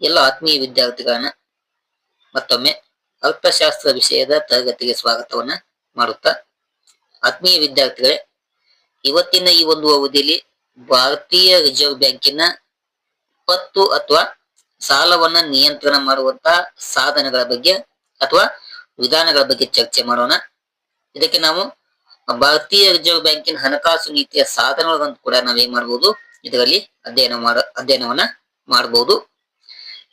ಎಲ್ಲ ಆತ್ಮೀಯ ವಿದ್ಯಾರ್ಥಿಗಳನ್ನ ಮತ್ತೊಮ್ಮೆ ಅರ್ಥಶಾಸ್ತ್ರ ವಿಷಯದ ತರಗತಿಗೆ ಸ್ವಾಗತವನ್ನ ಮಾಡುತ್ತಾ, ಆತ್ಮೀಯ ವಿದ್ಯಾರ್ಥಿಗಳೇ, ಇವತ್ತಿನ ಈ ಒಂದು ಅವಧಿಯಲ್ಲಿ ಭಾರತೀಯ ರಿಸರ್ವ್ ಬ್ಯಾಂಕಿನ ಪತ್ತು ಅಥವಾ ಸಾಲವನ್ನ ನಿಯಂತ್ರಣ ಮಾಡುವಂತ ಸಾಧನಗಳ ಬಗ್ಗೆ ಅಥವಾ ವಿಧಾನಗಳ ಬಗ್ಗೆ ಚರ್ಚೆ ಮಾಡೋಣ. ಇದಕ್ಕೆ ನಾವು ಭಾರತೀಯ ರಿಸರ್ವ್ ಬ್ಯಾಂಕಿನ ಹಣಕಾಸು ನೀತಿಯ ಸಾಧನಗಳನ್ನು ಕೂಡ ನಾವೇನ್ ಮಾಡಬಹುದು ಇದರಲ್ಲಿ ಅಧ್ಯಯನ ಮಾಡ, ಅಧ್ಯಯನವನ್ನ ಮಾಡಬಹುದು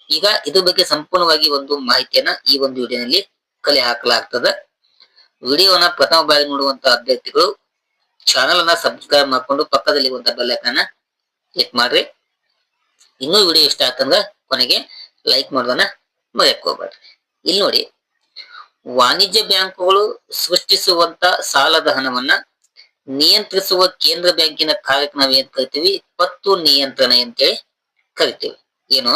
ಈಗ ಇದ್ರ ಬಗ್ಗೆ ಸಂಪೂರ್ಣವಾಗಿ ಒಂದು ಮಾಹಿತಿಯನ್ನ ಈ ಒಂದು ವಿಡಿಯೋನಲ್ಲಿ ಕಲೆ ಹಾಕಲಾಗ್ತದೆ. ವಿಡಿಯೋನ ಪ್ರಥಮ ಬಾರಿ ನೋಡುವಂತ ಅಭ್ಯರ್ಥಿಗಳು ಚಾನಲ್ ಅನ್ನ ಸಬ್ಸ್ಕ್ರೈಬ್ ಮಾಡ್ಕೊಂಡು ಪಕ್ಕದಲ್ಲಿ ಒಂದು ಬೆಲ್ ಐಕನ್ ಕ್ಲಿಕ್ ಮಾಡ್ರಿ. ಇನ್ನೂ ವಿಡಿಯೋ ಇಷ್ಟ ಆತಂದ್ರ ಕೊನೆಗೆ ಲೈಕ್ ಮಾಡೋದನ್ನ ಮರೆಯಕ್ ಇಲ್ಲಿ ನೋಡಿ, ವಾಣಿಜ್ಯ ಬ್ಯಾಂಕುಗಳು ಸೃಷ್ಟಿಸುವಂತ ಸಾಲದ ಹಣವನ್ನ ನಿಯಂತ್ರಿಸುವ ಕೇಂದ್ರ ಬ್ಯಾಂಕಿನ ಕಾರ್ಯಕ್ಕೆ ನಾವೇನ್ ಏನ್ ಕರಿತೀವಿ? ಪತ್ತು ನಿಯಂತ್ರಣ ಅಂತೇಳಿ ಕರಿತೀವಿ. ಏನು?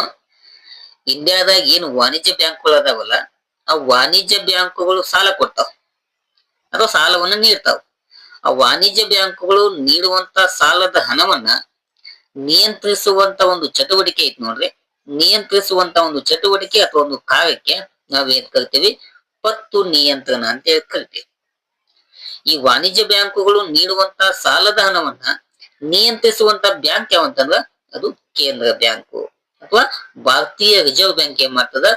ಇಂಡಿಯಾದಾಗ ಏನು ವಾಣಿಜ್ಯ ಬ್ಯಾಂಕ್ಗಳು ಅದಾವಲ್ಲ, ಆ ವಾಣಿಜ್ಯ ಬ್ಯಾಂಕುಗಳು ಸಾಲ ಕೊಡ್ತಾವ. ಅಥವಾ ಸಾಲವನ್ನು ನೀಡ್ತಾವ. ಆ ವಾಣಿಜ್ಯ ಬ್ಯಾಂಕುಗಳು ನೀಡುವಂತ ಸಾಲದ ಹಣವನ್ನ ನಿಯಂತ್ರಿಸುವಂತ ಒಂದು ಚಟುವಟಿಕೆ ಐತಿ ನೋಡ್ರಿ. ನಿಯಂತ್ರಿಸುವಂತ ಒಂದು ಚಟುವಟಿಕೆ ಅಥವಾ ಒಂದು ಕಾರ್ಯಕ್ಕೆ ಏನ್ ಕರಿತೀವಿ? ಪತ್ತು ನಿಯಂತ್ರಣ ಅಂತ ಹೇಳಿ ಕರಿತೀವಿ. ಈ ವಾಣಿಜ್ಯ ಬ್ಯಾಂಕುಗಳು ನೀಡುವಂತ ಸಾಲದ ಹಣವನ್ನ ನಿಯಂತ್ರಿಸುವಂತ ಬ್ಯಾಂಕ್ ಯಾವಂತಂದ್ರ? ಅದು ಕೇಂದ್ರ ಬ್ಯಾಂಕು. ಅಥವಾ ಭಾರತೀಯ ರಿಸರ್ವ್ ಬ್ಯಾಂಕ್ ಏನ್ ಮಾಡ್ತದ?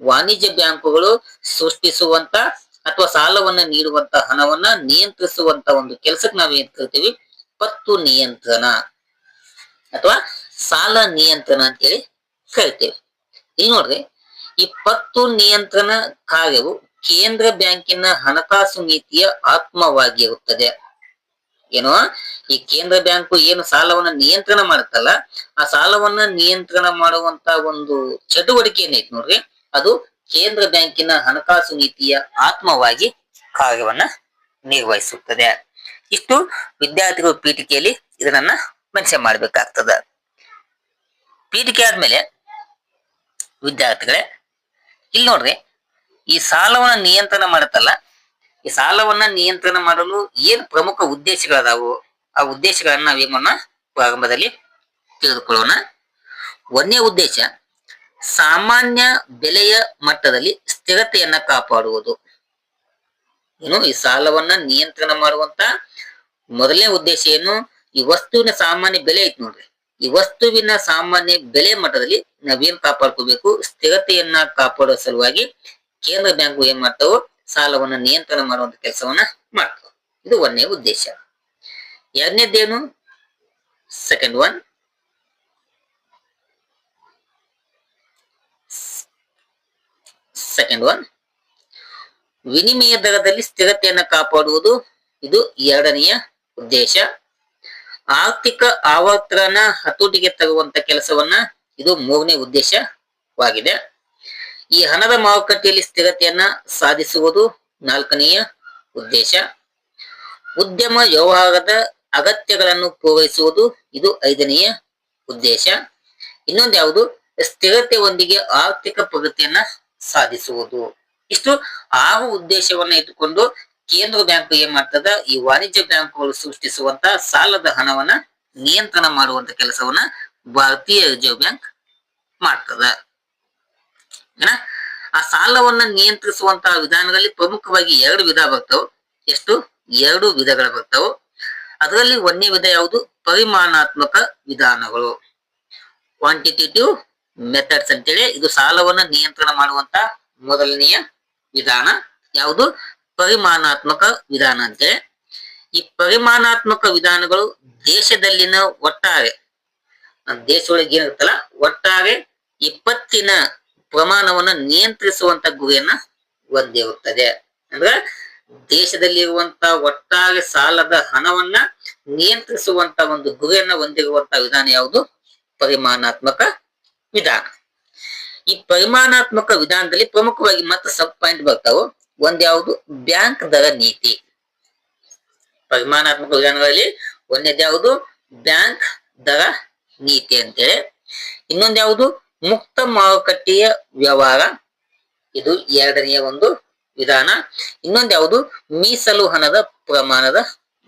ವಾಣಿಜ್ಯ ಬ್ಯಾಂಕುಗಳು ಸೃಷ್ಟಿಸುವಂತ ಅಥವಾ ಸಾಲವನ್ನ ನೀಡುವಂತ ಹಣವನ್ನ ನಿಯಂತ್ರಿಸುವಂತ ಒಂದು ಕೆಲಸಕ್ಕೆ ನಾವ್ ಏನ್ ಕರಿತೀವಿ? ಪತ್ತು ನಿಯಂತ್ರಣ ಅಥವಾ ಸಾಲ ನಿಯಂತ್ರಣ ಅಂತೇಳಿ ಕರಿತೇವೆ. ಇಲ್ಲಿ ನೋಡ್ರಿ, ಈ ಪತ್ತು ನಿಯಂತ್ರಣ ಕಾರ್ಯವು ಕೇಂದ್ರ ಬ್ಯಾಂಕಿನ ಹಣಕಾಸು ನೀತಿಯ ಆತ್ಮವಾಗಿರುತ್ತದೆ. ಏನೋ ಈ ಕೇಂದ್ರ ಬ್ಯಾಂಕು ಏನು ಸಾಲವನ್ನ ನಿಯಂತ್ರಣ ಮಾಡುತ್ತಲ್ಲ, ಆ ಸಾಲವನ್ನ ನಿಯಂತ್ರಣ ಮಾಡುವಂತ ಒಂದು ಚಟುವಟಿಕೆ ಏನೈತಿ ನೋಡ್ರಿ. ಅದು ಕೇಂದ್ರ ಬ್ಯಾಂಕಿನ ಹಣಕಾಸು ನೀತಿಯ ಆತ್ಮವಾಗಿ ಕಾರ್ಯವನ್ನ ನಿರ್ವಹಿಸುತ್ತದೆ. ಇಷ್ಟು ವಿದ್ಯಾರ್ಥಿಗಳು ಪೀಠಿಕೆಯಲ್ಲಿ ಇದನ್ನ ಮೆನ್ಷನ್ ಮಾಡ್ಬೇಕಾಗ್ತದ. ಪೀಠಿಕೆ ಆದ್ಮೇಲೆ ವಿದ್ಯಾರ್ಥಿಗಳೇ, ಇಲ್ಲಿ ನೋಡ್ರಿ, ಈ ಸಾಲವನ್ನ ನಿಯಂತ್ರಣ ಮಾಡುತ್ತಲ್ಲ ಈ ಸಾಲವನ್ನ ನಿಯಂತ್ರಣ ಮಾಡಲು ಏನ್ ಪ್ರಮುಖ ಉದ್ದೇಶಗಳದಾವು ಆ ಉದ್ದೇಶಗಳನ್ನ ನಾವೇನ ಪ್ರಾರಂಭದಲ್ಲಿ ತಿಳಿದುಕೊಳ್ಳೋಣ. ಒಂದೇ ಉದ್ದೇಶ, ಸಾಮಾನ್ಯ ಬೆಲೆಯ ಮಟ್ಟದಲ್ಲಿ ಸ್ಥಿರತೆಯನ್ನ ಕಾಪಾಡುವುದು. ಏನು, ಈ ಸಾಲವನ್ನ ನಿಯಂತ್ರಣ ಮಾಡುವಂತ ಮೊದಲನೇ ಉದ್ದೇಶ ಏನು, ಈ ವಸ್ತುವಿನ ಸಾಮಾನ್ಯ ಬೆಲೆ ಐತಿ ನೋಡ್ರಿ. ಈ ವಸ್ತುವಿನ ಸಾಮಾನ್ಯ ಬೆಲೆ ಮಟ್ಟದಲ್ಲಿ ನಾವೇನ್ ಕಾಪಾಡ್ಕೋಬೇಕು, ಸ್ಥಿರತೆಯನ್ನ ಕಾಪಾಡುವ ಸಲುವಾಗಿ ಕೇಂದ್ರ ಬ್ಯಾಂಕು ಏನ್ ಮಾಡ್ತಾವು ಸಾಲವನ್ನ ನಿಯಂತ್ರಣ ಮಾಡುವಂತ ಕೆಲಸವನ್ನ ಮಾಡ್ತಾವ ಇದು ಒಂದನೇ ಉದ್ದೇಶ. ಎರಡನೇದೇನು? ಸೆಕೆಂಡ್ ಒನ್ ಸೆಕೆಂಡ್ ಒನ್ ವಿನಿಮಯ ದರದಲ್ಲಿ ಸ್ಥಿರತೆಯನ್ನು ಕಾಪಾಡುವುದು ಇದು ಎರಡನೆಯ ಉದ್ದೇಶ. ಆರ್ಥಿಕ ಆವರ್ತನ ಹತೋಟಿಗೆ ತರುವಂತ ಕೆಲಸವನ್ನ ಇದು ಮೂರನೇ ಉದ್ದೇಶವಾಗಿದೆ. ಈ ಹಣದ ಮಾರುಕಟ್ಟೆಯಲ್ಲಿ ಸ್ಥಿರತೆಯನ್ನ ಸಾಧಿಸುವುದು ನಾಲ್ಕನೆಯ ಉದ್ದೇಶ. ಉದ್ಯಮ ವ್ಯವಹಾರದ ಅಗತ್ಯಗಳನ್ನು ಪೂರೈಸುವುದು, ಇದು ಐದನೆಯ ಉದ್ದೇಶ. ಇನ್ನೊಂದು ಯಾವುದು? ಸ್ಥಿರತೆಯೊಂದಿಗೆ ಆರ್ಥಿಕ ಪ್ರಗತಿಯನ್ನ ಸಾಧಿಸುವುದು. ಇಷ್ಟು ಆರು ಉದ್ದೇಶವನ್ನ ಇಟ್ಟುಕೊಂಡು ಕೇಂದ್ರ ಬ್ಯಾಂಕ್ ಏನ್ ಮಾಡ್ತದ? ಈ ವಾಣಿಜ್ಯ ಬ್ಯಾಂಕ್ಗಳು ಸೃಷ್ಟಿಸುವಂತ ಸಾಲದ ಹಣವನ್ನ ನಿಯಂತ್ರಣ ಮಾಡುವಂತ ಕೆಲಸವನ್ನ ಭಾರತೀಯ ರಿಸರ್ವ್ ಬ್ಯಾಂಕ್ ಮಾಡ್ತದ. ಆ ಸಾಲವನ್ನ ನಿಯಂತ್ರಿಸುವಂತಹ ವಿಧಾನದಲ್ಲಿ ಪ್ರಮುಖವಾಗಿ ಎರಡು ವಿಧ ಬರ್ತಾವ. ಎಷ್ಟು? ಎರಡು ವಿಧಗಳು ಬರ್ತಾವ. ಅದರಲ್ಲಿ ಒಂದನೇ ವಿಧ ಯಾವುದು? ಪರಿಮಾಣಾತ್ಮಕ ವಿಧಾನಗಳು. ಕ್ವಾಂಟಿಟೇಟಿವ್ ಮೆಥಡ್ಸ್ ಅಂತೇಳಿ ಇದು ಸಾಲವನ್ನ ನಿಯಂತ್ರಣ ಮಾಡುವಂತ ಮೊದಲನೆಯ ವಿಧಾನ. ಯಾವುದು? ಪರಿಮಾಣಾತ್ಮಕ ವಿಧಾನ ಅಂತೇಳಿ. ಈ ಪರಿಮಾಣಾತ್ಮಕ ವಿಧಾನಗಳು ದೇಶದಲ್ಲಿನ ಒಟ್ಟಾರೆ. ದೇಶದೊಳಗೆ ಏನಿರುತ್ತಲ್ಲ, ಒಟ್ಟಾರೆ ಇಪ್ಪತ್ತಿನ ಪ್ರಮಾಣವನ್ನ ನಿಯಂತ್ರಿಸುವಂತ ಗುರಿಯನ್ನ ಹೊಂದಿರುತ್ತದೆ ಅಂದ್ರೆ ದೇಶದಲ್ಲಿರುವಂತ ಒಟ್ಟಾರೆ ಸಾಲದ ಹಣವನ್ನ ನಿಯಂತ್ರಿಸುವಂತ ಒಂದು ಗುರಿಯನ್ನ ಹೊಂದಿರುವಂತ ವಿಧಾನ ಯಾವುದು? ಪರಿಮಾಣಾತ್ಮಕ ವಿಧಾನ. ಈ ಪರಿಮಾಣಾತ್ಮಕ ವಿಧಾನದಲ್ಲಿ ಪ್ರಮುಖವಾಗಿ ಮತ್ತೆ ಸಬ್ ಪಾಯಿಂಟ್ ಬರ್ತಾವ. ಒಂದ್ ಯಾವುದು? ಬ್ಯಾಂಕ್ ದರ ನೀತಿ. ಪರಿಮಾಣಾತ್ಮಕ ವಿಧಾನಗಳಲ್ಲಿ ಒಂದ್ಯಾವುದು ಬ್ಯಾಂಕ್ ದರ ನೀತಿ ಅಂತೇಳಿ. ಇನ್ನೊಂದ್ ಯಾವುದು? ಮುಕ್ತ ಮಾರುಕಟ್ಟೆಯ ವ್ಯವಹಾರ. ಇದು ಎರಡನೆಯ ಒಂದು ವಿಧಾನ. ಇನ್ನೊಂದು ಯಾವುದು? ಮೀಸಲು ಹಣದ ಪ್ರಮಾಣದ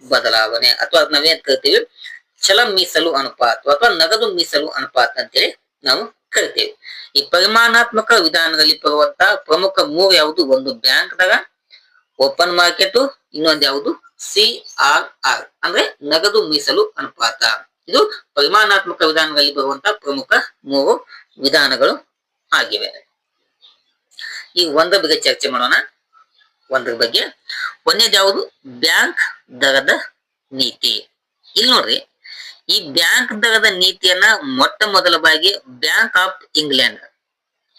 ಬದಲಾವಣೆ. ಅಥವಾ ನಾವೇನ್ ಕರಿತೀವಿ? ಛಲ ಮೀಸಲು ಅನುಪಾತ. ಅಥವಾ ನಗದು ಮೀಸಲು ಅನುಪಾತ ಅಂತೇಳಿ ನಾವು ಕರಿತೇವೆ. ಈ ಪರಿಮಾಣಾತ್ಮಕ ವಿಧಾನದಲ್ಲಿ ಬರುವಂತಹ ಪ್ರಮುಖ ಮೂರು ಯಾವುದು? ಒಂದು ಬ್ಯಾಂಕ್ ದಾಗ ಓಪನ್ ಮಾರ್ಕೆಟ್, ಇನ್ನೊಂದು ಯಾವುದು? C R R. ಅಂದ್ರೆ ನಗದು ಮೀಸಲು ಅನುಪಾತ. ಇದು ಪರಿಮಾಣಾತ್ಮಕ ವಿಧಾನದಲ್ಲಿ ಬರುವಂತಹ ಪ್ರಮುಖ ಮೂರು ವಿಧಾನಗಳು ಆಗಿವೆ. ಈ ಒಂದರ ಬಗ್ಗೆ ಚರ್ಚೆ ಮಾಡೋಣ. ಒಂದರ ಬಗ್ಗೆ ಒಂದೇದು ಯಾವುದು? ಬ್ಯಾಂಕ್ ದರದ ನೀತಿ. ಇಲ್ಲಿ ನೋಡ್ರಿ, ಈ ಬ್ಯಾಂಕ್ ದರದ ನೀತಿಯನ್ನ ಮೊಟ್ಟ ಮೊದಲ ಬಾರಿಗೆ ಬ್ಯಾಂಕ್ ಆಫ್ ಇಂಗ್ಲೆಂಡ್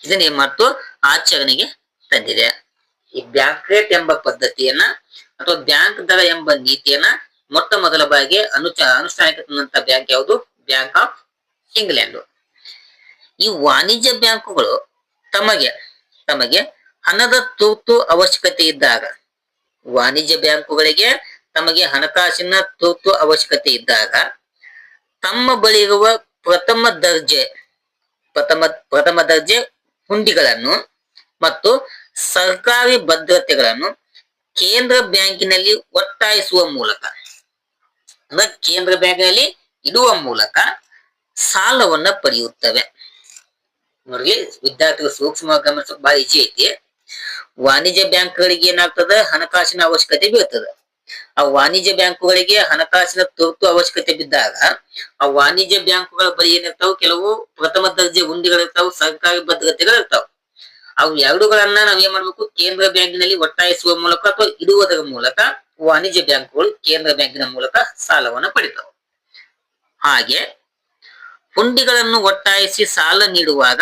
ಇದನ್ನ ಏನ್ ಮಾಡ್ತು? ಆಚರಣೆಗೆ ತಂದಿದೆ. ಈ ಬ್ಯಾಂಕ್ ರೇಟ್ ಎಂಬ ಪದ್ಧತಿಯನ್ನ ಅಥವಾ ಬ್ಯಾಂಕ್ ದರ ಎಂಬ ನೀತಿಯನ್ನ ಮೊಟ್ಟ ಮೊದಲ ಬಾರಿಗೆ ಅನುಚ, ಅನುಷ್ಠಾನಕ್ಕೆ ತಂದಂತ ಬ್ಯಾಂಕ್ ಯಾವುದು? Bank of England. ಈ ವಾಣಿಜ್ಯ ಬ್ಯಾಂಕುಗಳು ತಮಗೆ ತಮಗೆ ಹಣದ ತುರ್ತು ಅವಶ್ಯಕತೆ ಇದ್ದಾಗ, ವಾಣಿಜ್ಯ ಬ್ಯಾಂಕುಗಳಿಗೆ ತಮಗೆ ಹಣಕಾಸಿನ ತುರ್ತು ಅವಶ್ಯಕತೆ ಇದ್ದಾಗ, ತಮ್ಮ ಬಳಿ ಇರುವ ಪ್ರಥಮ ದರ್ಜೆ, ಪ್ರಥಮ ಪ್ರಥಮ ದರ್ಜೆ ಹುಂಡಿಗಳನ್ನು ಮತ್ತು ಸರ್ಕಾರಿ ಭದ್ರತೆಗಳನ್ನು ಕೇಂದ್ರ ಬ್ಯಾಂಕಿನಲ್ಲಿ ಒತ್ತಾಯಿಸುವ ಮೂಲಕ, ಅಂದ್ರೆ ಕೇಂದ್ರ ಬ್ಯಾಂಕಿನಲ್ಲಿ ಇಡುವ ಮೂಲಕ ಸಾಲವನ್ನ ಪಡೆಯುತ್ತವೆ. ನೋಡ್ರಿ, ವಿದ್ಯಾರ್ಥಿಗಳು ಸೂಕ್ಷ್ಮ ಗಮನಿಸೋಕೆ ಬಹಳ ಈಜಿ ಐತಿ. ವಾಣಿಜ್ಯ ಬ್ಯಾಂಕ್ಗಳಿಗೆ ಏನಾಗ್ತದ? ಹಣಕಾಸಿನ ಅವಶ್ಯಕತೆ ಬೀಳ್ತದ. ಆ ವಾಣಿಜ್ಯ ಬ್ಯಾಂಕುಗಳಿಗೆ ಹಣಕಾಸಿನ ತುರ್ತು ಅವಶ್ಯಕತೆ ಬಿದ್ದಾಗ, ಆ ವಾಣಿಜ್ಯ ಬ್ಯಾಂಕುಗಳ ಬಳಿ ಏನಿರ್ತಾವ? ಕೆಲವು ಪ್ರಥಮ ದರ್ಜೆ ಹುಂಡಿಗಳಿರ್ತಾವ ಸರ್ಕಾರಿ ಭದ್ರತೆಗಳಿರ್ತಾವ ಅವು ಎರಡುಗಳನ್ನ ನಾವ್ ಏನ್ ಮಾಡ್ಬೇಕು? ಕೇಂದ್ರ ಬ್ಯಾಂಕಿನಲ್ಲಿ ಒತ್ತಾಯಿಸುವ ಮೂಲಕ ಅಥವಾ ಇಡುವುದರ ಮೂಲಕ ವಾಣಿಜ್ಯ ಬ್ಯಾಂಕುಗಳು ಕೇಂದ್ರ ಬ್ಯಾಂಕಿನ ಮೂಲಕ ಸಾಲವನ್ನು ಪಡಿತಾವ. ಹಾಗೆ ಹುಂಡಿಗಳನ್ನು ಒತ್ತಾಯಿಸಿ ಸಾಲ ನೀಡುವಾಗ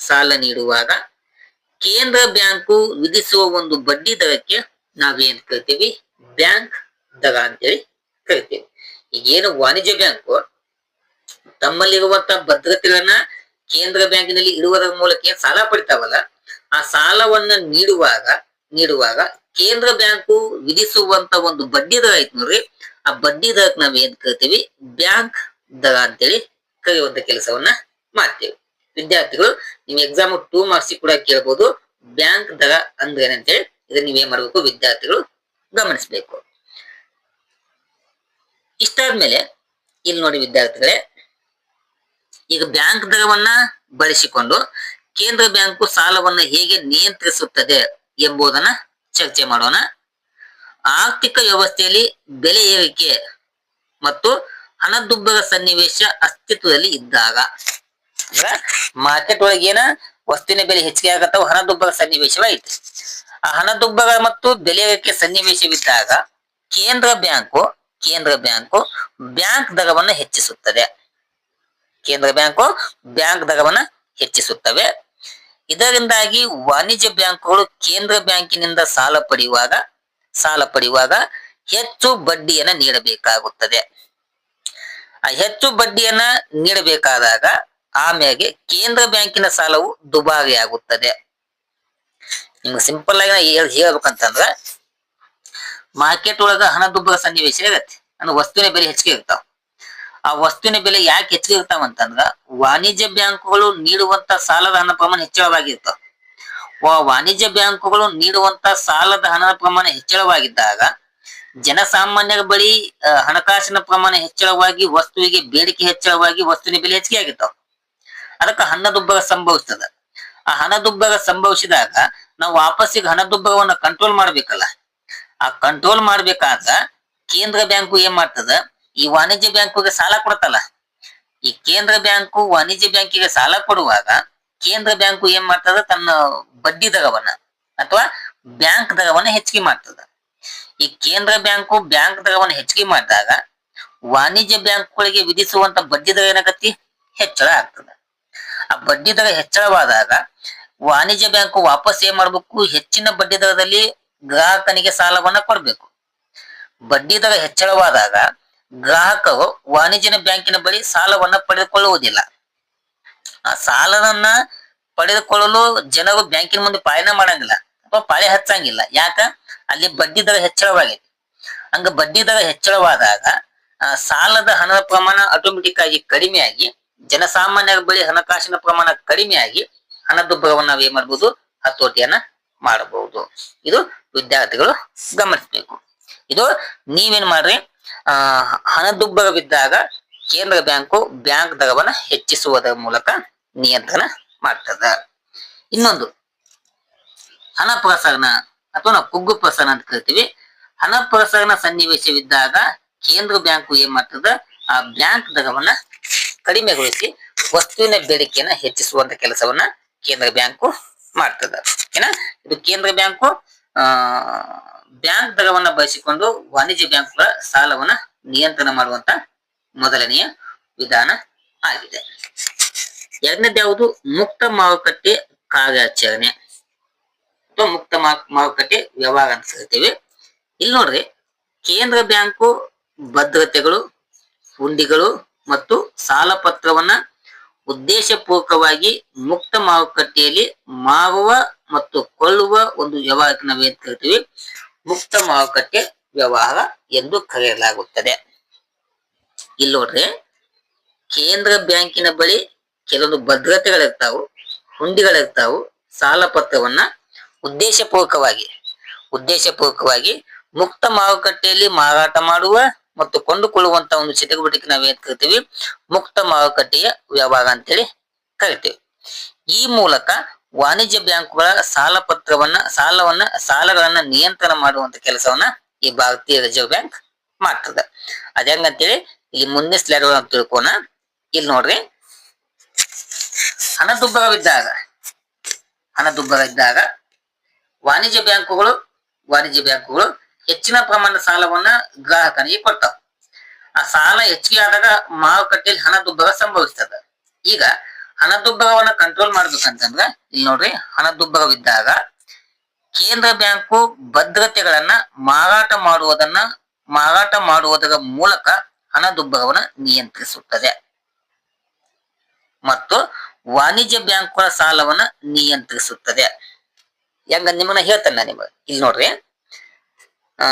ಸಾಲ ನೀಡುವಾಗ ಕೇಂದ್ರ ಬ್ಯಾಂಕು ವಿಧಿಸುವ ಒಂದು ಬಡ್ಡಿ ದರಕ್ಕೆ ನಾವೇನ್ ಕರಿತೀವಿ? ಬ್ಯಾಂಕ್ ದರ ಅಂತೇಳಿ ಕರಿತೀವಿ. ಈಗೇನು ವಾಣಿಜ್ಯ ಬ್ಯಾಂಕು ತಮ್ಮಲ್ಲಿರುವಂತಹ ಭದ್ರತೆಗಳನ್ನ ಕೇಂದ್ರ ಬ್ಯಾಂಕಿನಲ್ಲಿ ಇಡುವುದರ ಮೂಲಕ ಸಾಲ ಪಡಿತಾವಲ್ಲ, ಆ ಸಾಲವನ್ನ ನೀಡುವಾಗ ನೀಡುವಾಗ ಕೇಂದ್ರ ಬ್ಯಾಂಕು ವಿಧಿಸುವಂತ ಒಂದು ಬಡ್ಡಿ ದರ ಐತಿ ನೋಡ್ರಿ. ಆ ಬಡ್ಡಿ ದರಕ್ಕೆ ನಾವ್ ಏನ್ ಕರಿತೀವಿ? ಬ್ಯಾಂಕ್ ದರ ಅಂತೇಳಿ ಕರೆಯುವಂತ ಕೆಲಸವನ್ನ ಮಾಡ್ತೇವೆ. ವಿದ್ಯಾರ್ಥಿಗಳು ನೀವು ಎಕ್ಸಾಮ್ ಟೂ ಮಾರ್ಕ್ಸ್ ಕೂಡ ಕೇಳ್ಬೋದು. ಬ್ಯಾಂಕ್ ದರ ಅಂದ್ರೆ ಏನಂತೇಳಿ ಇದನ್ನ ನೀವೇನ್ ಮಾಡ್ಬೇಕು? ವಿದ್ಯಾರ್ಥಿಗಳು ಗಮನಿಸ್ಬೇಕು. ಇಷ್ಟಾದ್ಮೇಲೆ ಇಲ್ಲಿ ನೋಡಿ ವಿದ್ಯಾರ್ಥಿಗಳೇ, ಈಗ ಬ್ಯಾಂಕ್ ದರವನ್ನ ಬಳಸಿಕೊಂಡು ಕೇಂದ್ರ ಬ್ಯಾಂಕು ಸಾಲವನ್ನ ಹೇಗೆ ನಿಯಂತ್ರಿಸುತ್ತದೆ ಎಂಬುದನ್ನ ಚರ್ಚೆ ಮಾಡೋಣ. ಆರ್ಥಿಕ ವ್ಯವಸ್ಥೆಯಲ್ಲಿ ಬೆಲೆ ಏರಿಕೆ ಮತ್ತು ಹಣದುಬ್ಬರ ಸನ್ನಿವೇಶ ಅಸ್ತಿತ್ವದಲ್ಲಿ ಇದ್ದಾಗ ಮಾರ್ಕೆಟ್ ಒಳಗೆ ಏನ ವಸ್ತುವಿನ ಬೆಲೆ ಹೆಚ್ಚಿಗೆ ಆಗತ್ತವ ಹಣದುಬ್ಬರ ಸನ್ನಿವೇಶವಾಯಿತು. ಆ ಹಣದುಬ್ಬರ ಮತ್ತು ಬೆಲೆ ಏರಿಕೆ ಸನ್ನಿವೇಶವಿದ್ದಾಗ ಕೇಂದ್ರ ಬ್ಯಾಂಕು ಕೇಂದ್ರ ಬ್ಯಾಂಕು ಬ್ಯಾಂಕ್ ದರವನ್ನ ಹೆಚ್ಚಿಸುತ್ತದೆ. ಕೇಂದ್ರ ಬ್ಯಾಂಕು ಬ್ಯಾಂಕ್ ದರವನ್ನ ಹೆಚ್ಚಿಸುತ್ತವೆ. ಇದರಿಂದಾಗಿ ವಾಣಿಜ್ಯ ಬ್ಯಾಂಕುಗಳು ಕೇಂದ್ರ ಬ್ಯಾಂಕಿನಿಂದ ಸಾಲ ಪಡೆಯುವಾಗ ಸಾಲ ಪಡೆಯುವಾಗ ಹೆಚ್ಚು ಬಡ್ಡಿಯನ್ನ ನೀಡಬೇಕಾಗುತ್ತದೆ. ಆ ಹೆಚ್ಚು ಬಡ್ಡಿಯನ್ನ ನೀಡಬೇಕಾದಾಗ ಆಮೇಲೆ ಕೇಂದ್ರ ಬ್ಯಾಂಕಿನ ಸಾಲವು ದುಬಾರಿ ಆಗುತ್ತದೆ. ನಿಮ್ಗೆ ಸಿಂಪಲ್ ಆಗಿ ಹೇಳ್ಬೇಕಂತಂದ್ರ ಮಾರ್ಕೆಟ್ ಒಳಗ ಹಣದುಬ್ಬರ ಸನ್ನಿವೇಶ ಇರತ್ತೆ. ಅಂದ್ರೆ ವಸ್ತುವಿನ ಬೆಲೆ ಹೆಚ್ಚಿಗೆ ಇರ್ತಾವ. ಆ ವಸ್ತುವಿನ ಬೆಲೆ ಯಾಕೆ ಹೆಚ್ಚಿಗೆ ಇರ್ತಾವ ಅಂತಂದ್ರ ವಾಣಿಜ್ಯ ಬ್ಯಾಂಕುಗಳು ನೀಡುವಂತ ಸಾಲದ ಹಣ ಪ್ರಮಾಣ ಹೆಚ್ಚಳವಾಗಿರ್ತಾವ. ವಾಣಿಜ್ಯ ಬ್ಯಾಂಕುಗಳು ನೀಡುವಂತ ಸಾಲದ ಹಣದ ಪ್ರಮಾಣ ಹೆಚ್ಚಳವಾಗಿದ್ದಾಗ ಜನಸಾಮಾನ್ಯರ ಬಳಿ ಹಣಕಾಸಿನ ಪ್ರಮಾಣ ಹೆಚ್ಚಳವಾಗಿ, ವಸ್ತುವಿಗೆ ಬೇಡಿಕೆ ಹೆಚ್ಚಳವಾಗಿ ವಸ್ತುವಿನ ಬೆಲೆ ಹೆಚ್ಚಿಗೆ ಆಗಿರ್ತಾವ. ಅದಕ್ಕೆ ಹಣದುಬ್ಬರ ಸಂಭವಿಸ್ತದ. ಆ ಹಣದುಬ್ಬರ ಸಂಭವಿಸಿದಾಗ ನಾವು ವಾಪಸ್ಸಿಗೆ ಹಣದುಬ್ಬರವನ್ನ ಕಂಟ್ರೋಲ್ ಮಾಡ್ಬೇಕಲ್ಲ. ಆ ಕಂಟ್ರೋಲ್ ಮಾಡ್ಬೇಕಾದ್ರ ಕೇಂದ್ರ ಬ್ಯಾಂಕು ಏನ್ ಮಾಡ್ತದ? ಈ ವಾಣಿಜ್ಯ ಬ್ಯಾಂಕುಗೆ ಸಾಲ ಕೊಡ್ತಲ್ಲ. ಈ ಕೇಂದ್ರ ಬ್ಯಾಂಕು ವಾಣಿಜ್ಯ ಬ್ಯಾಂಕಿಗೆ ಸಾಲ ಕೊಡುವಾಗ ಕೇಂದ್ರ ಬ್ಯಾಂಕು ಏನ್ ಮಾಡ್ತದ? ತನ್ನ ಬಡ್ಡಿ ದರವನ್ನ ಅಥವಾ ಬ್ಯಾಂಕ್ ದರವನ್ನ ಹೆಚ್ಚಿಗೆ ಮಾಡ್ತದ. ಈ ಕೇಂದ್ರ ಬ್ಯಾಂಕು ಬ್ಯಾಂಕ್ ದರವನ್ನು ಹೆಚ್ಚಿಗೆ ಮಾಡಿದಾಗ ವಾಣಿಜ್ಯ ಬ್ಯಾಂಕ್ಗಳಿಗೆ ವಿಧಿಸುವಂತ ಬಡ್ಡಿ ದರ ಏನಾಗತ್ತಿ? ಹೆಚ್ಚಳ ಆಗ್ತದೆ. ಆ ಬಡ್ಡಿ ದರ ಹೆಚ್ಚಳವಾದಾಗ ವಾಣಿಜ್ಯ ಬ್ಯಾಂಕು ವಾಪಸ್ ಏನ್ ಮಾಡ್ಬೇಕು? ಹೆಚ್ಚಿನ ಬಡ್ಡಿ ದರದಲ್ಲಿ ಗ್ರಾಹಕನಿಗೆ ಸಾಲವನ್ನ ಕೊಡ್ಬೇಕು. ಬಡ್ಡಿ ದರ ಹೆಚ್ಚಳವಾದಾಗ ಗ್ರಾಹಕರು ವಾಣಿಜ್ಯ ಬ್ಯಾಂಕಿನ ಬಳಿ ಸಾಲವನ್ನ ಪಡೆದುಕೊಳ್ಳುವುದಿಲ್ಲ. ಆ ಸಾಲವನ್ನ ಪಡೆದುಕೊಳ್ಳಲು ಜನರು ಬ್ಯಾಂಕಿನ ಮುಂದೆ ಪಾಯನ ಮಾಡಂಗಿಲ್ಲ. ಅಥವಾ ಪಾಳೆ ಹಚ್ಚಂಗಿಲ್ಲ. ಯಾಕ? ಅಲ್ಲಿ ಬಡ್ಡಿ ದರ ಹೆಚ್ಚಳವಾಗಿದೆ. ಹಂಗ ಬಡ್ಡಿ ದರ ಹೆಚ್ಚಳವಾದಾಗ ಸಾಲದ ಹಣದ ಪ್ರಮಾಣ ಆಟೋಮೆಟಿಕ್ ಆಗಿ ಕಡಿಮೆಯಾಗಿ ಜನಸಾಮಾನ್ಯರ ಬಳಿ ಹಣಕಾಸಿನ ಪ್ರಮಾಣ ಕಡಿಮೆಯಾಗಿ ಹಣದುಬ್ಬರವನ್ನು ನಾವು ಏನ್ ಮಾಡಬಹುದು ಹತೋಟಿಯನ್ನ ಮಾಡಬಹುದು. ಇದು ವಿದ್ಯಾರ್ಥಿಗಳು ಗಮನಿಸಬೇಕು. ಇದು ನೀವೇನ್ ಮಾಡ್ರಿ? ಆ, ಹಣದುಬ್ಬರವಿದ್ದಾಗ ಕೇಂದ್ರ ಬ್ಯಾಂಕು ಬ್ಯಾಂಕ್ ದರವನ್ನ ಹೆಚ್ಚಿಸುವುದರ ಮೂಲಕ ನಿಯಂತ್ರಣ ಮಾಡ್ತದ. ಇನ್ನೊಂದು ಹಣ ಪ್ರಸರಣ ಅಥವಾ ನಾವು ಕುಗ್ಗು ಪ್ರಸರಣ ಅಂತ ಕರಿತೀವಿ. ಹಣ ಪ್ರಸರಣ ಸನ್ನಿವೇಶವಿದ್ದಾಗ ಕೇಂದ್ರ ಬ್ಯಾಂಕು ಏನ್ ಮಾಡ್ತದ? ಆ ಬ್ಯಾಂಕ್ ದರವನ್ನ ಕಡಿಮೆಗೊಳಿಸಿ ವಸ್ತುವಿನ ಬೇಡಿಕೆಯನ್ನ ಹೆಚ್ಚಿಸುವಂತ ಕೆಲಸವನ್ನ ಕೇಂದ್ರ ಬ್ಯಾಂಕು ಮಾಡ್ತದ. ಏನ? ಇದು ಕೇಂದ್ರ ಬ್ಯಾಂಕು, ಆ, ಬ್ಯಾಂಕ್ ದರವನ್ನ ಬಳಸಿಕೊಂಡು ವಾಣಿಜ್ಯ ಬ್ಯಾಂಕುಗಳ ಸಾಲವನ್ನ ನಿಯಂತ್ರಣ ಮಾಡುವಂತ ಮೊದಲನೆಯ ವಿಧಾನ ಆಗಿದೆ. ಎರಡನೇದು ಯಾವುದು ಮುಕ್ತ ಮಾರುಕಟ್ಟೆ ಕಾರ್ಯಾಚರಣೆ. ಅಥವಾ ಮುಕ್ತ ಮಾರುಕಟ್ಟೆ ವ್ಯವಹಾರ ಅಂತ ಹೇಳ್ತೇವೆ. ಇಲ್ಲಿ ನೋಡ್ರಿ, ಕೇಂದ್ರ ಬ್ಯಾಂಕು ಭದ್ರತೆಗಳು, ಹುಂಡಿಗಳು ಮತ್ತು ಸಾಲ ಪತ್ರವನ್ನ ಉದ್ದೇಶಪೂರ್ವಕವಾಗಿ ಮುಕ್ತ ಮಾರುಕಟ್ಟೆಯಲ್ಲಿ ಮಾರುವ ಮತ್ತು ಕೊಳ್ಳುವ ಒಂದು ವ್ಯವಹಾರಕ್ಕೆ ನಾವು ಅಂತ ಕರಿತೀವಿ ಮುಕ್ತ ಮಾರುಕಟ್ಟೆ ವ್ಯವಹಾರ ಎಂದು ಕರೆಯಲಾಗುತ್ತದೆ. ಇಲ್ಲಿ ನೋಡ್ರಿ, ಕೇಂದ್ರ ಬ್ಯಾಂಕಿನ ಬಳಿ ಕೆಲವೊಂದು ಭದ್ರತೆಗಳಿರ್ತಾವು, ಹುಂಡಿಗಳಿರ್ತಾವು, ಸಾಲ ಪತ್ರವನ್ನ ಉದ್ದೇಶಪೂರ್ವಕವಾಗಿ ಉದ್ದೇಶಪೂರ್ವಕವಾಗಿ ಮುಕ್ತ ಮಾರುಕಟ್ಟೆಯಲ್ಲಿ ಮಾರಾಟ ಮಾಡುವ ಮತ್ತು ಕೊಂಡುಕೊಳ್ಳುವಂತ ಒಂದು ಚಟುವಟಿಕೆ ನಾವೇನ್ ಕರಿತೀವಿ? ಮುಕ್ತ ಮಾರುಕಟ್ಟೆಯ ವ್ಯವಹಾರ ಅಂತೇಳಿ ಕರಿತೀವಿ. ಈ ಮೂಲಕ ವಾಣಿಜ್ಯ ಬ್ಯಾಂಕುಗಳ ಸಾಲ ಪತ್ರವನ್ನ, ಸಾಲವನ್ನ, ಸಾಲಗಳನ್ನ ನಿಯಂತ್ರಣ ಮಾಡುವಂತ ಕೆಲಸವನ್ನ ಈ ಭಾರತೀಯ ರಿಸರ್ವ್ ಬ್ಯಾಂಕ್ ಮಾಡ್ತದೆ. ಅದಂಗಂತೇಳಿ ಇಲ್ಲಿ ಮುಂದೆ ಸ್ಲೈಡ್ ಒಳಗೆ ತಿಳ್ಕೋಣ. ಇಲ್ಲಿ ನೋಡ್ರಿ. ಹಣದುಬ್ಬರವಿದ್ದಾಗ ಹಣದುಬ್ಬರವಿದ್ದಾಗ ವಾಣಿಜ್ಯ ಬ್ಯಾಂಕುಗಳು ವಾಣಿಜ್ಯ ಬ್ಯಾಂಕುಗಳು ಹೆಚ್ಚಿನ ಪ್ರಮಾಣದ ಸಾಲವನ್ನ ಗ್ರಾಹಕನಿಗೆ ಕೊಡ್ತಾವ. ಆ ಸಾಲ ಹೆಚ್ಚಿಗೆ ಆದಾಗ ಮಾರುಕಟ್ಟೆಯಲ್ಲಿ ಹಣದುಬ್ಬರ ಸಂಭವಿಸ್ತದ. ಈಗ ಹಣದುಬ್ಬರವನ್ನ ಕಂಟ್ರೋಲ್ ಮಾಡ್ಬೇಕಂತಂದ್ರ, ಇಲ್ಲಿ ನೋಡ್ರಿ ಹಣದುಬ್ಬರವಿದ್ದಾಗ ಕೇಂದ್ರ ಬ್ಯಾಂಕು ಭದ್ರತೆಗಳನ್ನ ಮಾರಾಟ ಮಾಡುವುದನ್ನ, ಮಾರಾಟ ಮಾಡುವುದರ ಮೂಲಕ ಹಣದುಬ್ಬರವನ್ನ ನಿಯಂತ್ರಿಸುತ್ತದೆ. ಮತ್ತು ವಾಣಿಜ್ಯ ಬ್ಯಾಂಕುಗಳ ಸಾಲವನ್ನ ನಿಯಂತ್ರಿಸುತ್ತದೆ. ಹೆಂಗ ನಿಮ್ಮನ್ನ ಹೇಳ್ತೇನೆ ನಾನು ನಿಮಗೆ. ಇಲ್ಲಿ ನೋಡ್ರಿ. ಆ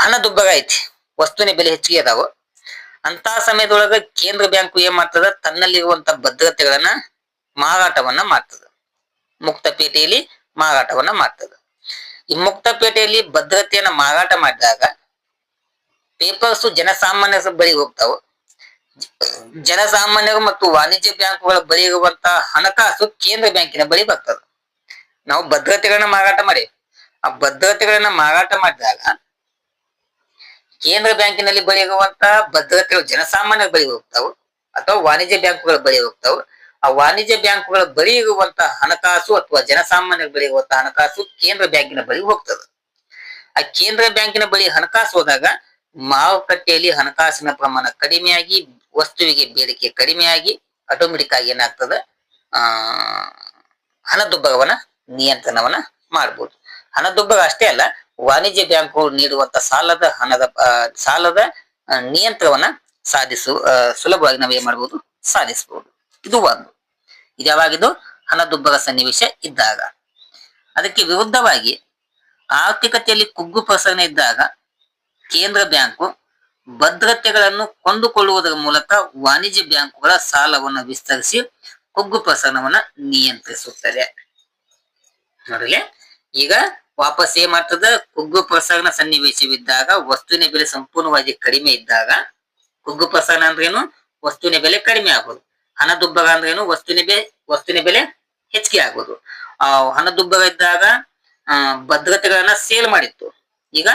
ಹಣದುಬ್ಬರ ಐತಿ. ವಸ್ತುವಿನ ಬೆಲೆ ಹೆಚ್ಚಿಗೆ ಅದಾವು. ಅಂತ ಸಮಯದೊಳಗ ಕೇಂದ್ರ ಬ್ಯಾಂಕು ಏನ್ ಮಾಡ್ತದ? ತನ್ನಲ್ಲಿರುವಂತ ಭದ್ರತೆಗಳನ್ನ ಮಾರಾಟವನ್ನ ಮಾಡ್ತದ. ಮುಕ್ತ ಪೇಟೆಯಲ್ಲಿ ಮಾರಾಟವನ್ನ ಮಾಡ್ತದ. ಈ ಮುಕ್ತ ಪೇಟೆಯಲ್ಲಿ ಭದ್ರತೆಯನ್ನ ಮಾರಾಟ ಮಾಡಿದಾಗ ಪೇಪರ್ಸ್ ಜನಸಾಮಾನ್ಯರ ಬಳಿ ಹೋಗ್ತಾವ. ಜನಸಾಮಾನ್ಯರು ಮತ್ತು ವಾಣಿಜ್ಯ ಬ್ಯಾಂಕುಗಳ ಬಳಿ ಇರುವಂತಹ ಹಣಕಾಸು ಕೇಂದ್ರ ಬ್ಯಾಂಕಿನ ಬಳಿ ಬರ್ತದ. ನಾವು ಭದ್ರತೆಗಳನ್ನ ಮಾರಾಟ ಮಾಡಿ. ಆ ಭದ್ರತೆಗಳನ್ನ ಮಾರಾಟ ಮಾಡಿದಾಗ ಕೇಂದ್ರ ಬ್ಯಾಂಕಿನಲ್ಲಿ ಬಳಿ ಇರುವಂತ ಭದ್ರತೆಗಳು ಜನಸಾಮಾನ್ಯರ ಬಳಿ ಹೋಗ್ತಾವು, ಅಥವಾ ವಾಣಿಜ್ಯ ಬ್ಯಾಂಕುಗಳ ಬಳಿ ಹೋಗ್ತಾವು. ಆ ವಾಣಿಜ್ಯ ಬ್ಯಾಂಕುಗಳ ಬಳಿ ಇರುವಂತ ಹಣಕಾಸು ಅಥವಾ ಜನಸಾಮಾನ್ಯರ ಬಳಿ ಇರುವಂತಹ ಹಣಕಾಸು ಕೇಂದ್ರ ಬ್ಯಾಂಕಿನ ಬಳಿ ಹೋಗ್ತದೆ. ಆ ಕೇಂದ್ರ ಬ್ಯಾಂಕಿನ ಬಳಿ ಹಣಕಾಸು ಹೋದಾಗ ಮಾರುಕಟ್ಟೆಯಲ್ಲಿ ಹಣಕಾಸಿನ ಪ್ರಮಾಣ ಕಡಿಮೆಯಾಗಿ, ವಸ್ತುವಿಗೆ ಬೇಡಿಕೆ ಕಡಿಮೆಯಾಗಿ ಆಟೋಮೆಟಿಕ್ ಆಗಿ ಏನಾಗ್ತದೆ? ಆ ಹಣದುಬ್ಬರವನ್ನ ನಿಯಂತ್ರಣವನ್ನ ಮಾಡಬಹುದು ಹಣದುಬ್ಬರ ಅಷ್ಟೇ ಅಲ್ಲ, ವಾಣಿಜ್ಯ ಬ್ಯಾಂಕು ನೀಡುವಂತ ಸಾಲದ ಹಣದ ಸಾಲದ ನಿಯಂತ್ರಣವನ್ನ ಸಾಧಿಸು ಸುಲಭವಾಗಿ ನಾವು ಏನ್ ಮಾಡಬಹುದು ಸಾಧಿಸಬಹುದು ಇದು ಒಂದು. ಇದು ಯಾವಾಗಿದ್ದು ಹಣದುಬ್ಬರ ಸನ್ನಿವೇಶ ಇದ್ದಾಗ. ಅದಕ್ಕೆ ವಿರುದ್ಧವಾಗಿ ಆರ್ಥಿಕತೆಯಲ್ಲಿ ಕುಗ್ಗು ಪ್ರಸರಣ ಇದ್ದಾಗ ಕೇಂದ್ರ ಬ್ಯಾಂಕು ಭದ್ರತೆಗಳನ್ನು ಕೊಂಡುಕೊಳ್ಳುವುದರ ಮೂಲಕ ವಾಣಿಜ್ಯ ಬ್ಯಾಂಕುಗಳ ಸಾಲವನ್ನು ವಿಸ್ತರಿಸಿ ಕುಗ್ಗು ಪ್ರಸರಣವನ್ನು ನಿಯಂತ್ರಿಸುತ್ತದೆ. ನೋಡಲಿ ಈಗ ವಾಪಸ್ ಏನ್ ಮಾಡ್ತದ? ಕುಗ್ಗು ಪ್ರಸರಣ ಸನ್ನಿವೇಶವಿದ್ದಾಗ, ವಸ್ತುವಿನ ಬೆಲೆ ಸಂಪೂರ್ಣವಾಗಿ ಕಡಿಮೆ ಇದ್ದಾಗ, ಕುಗ್ಗು ಪ್ರಸರಣ ಅಂದ್ರೇನು ವಸ್ತುವಿನ ಬೆಲೆ ಕಡಿಮೆ ಆಗೋದು. ಹಣದುಬ್ಬರ ಅಂದ್ರೇನು ವಸ್ತುವಿನ ಬೆಲೆ ವಸ್ತುವಿನ ಬೆಲೆ ಹೆಚ್ಚಿಗೆ ಆಗೋದು. ಆ, ಹಣದುಬ್ಬರ ಇದ್ದಾಗ ಭದ್ರತೆಗಳನ್ನ ಸೇಲ್ ಮಾಡಿತ್ತು. ಈಗ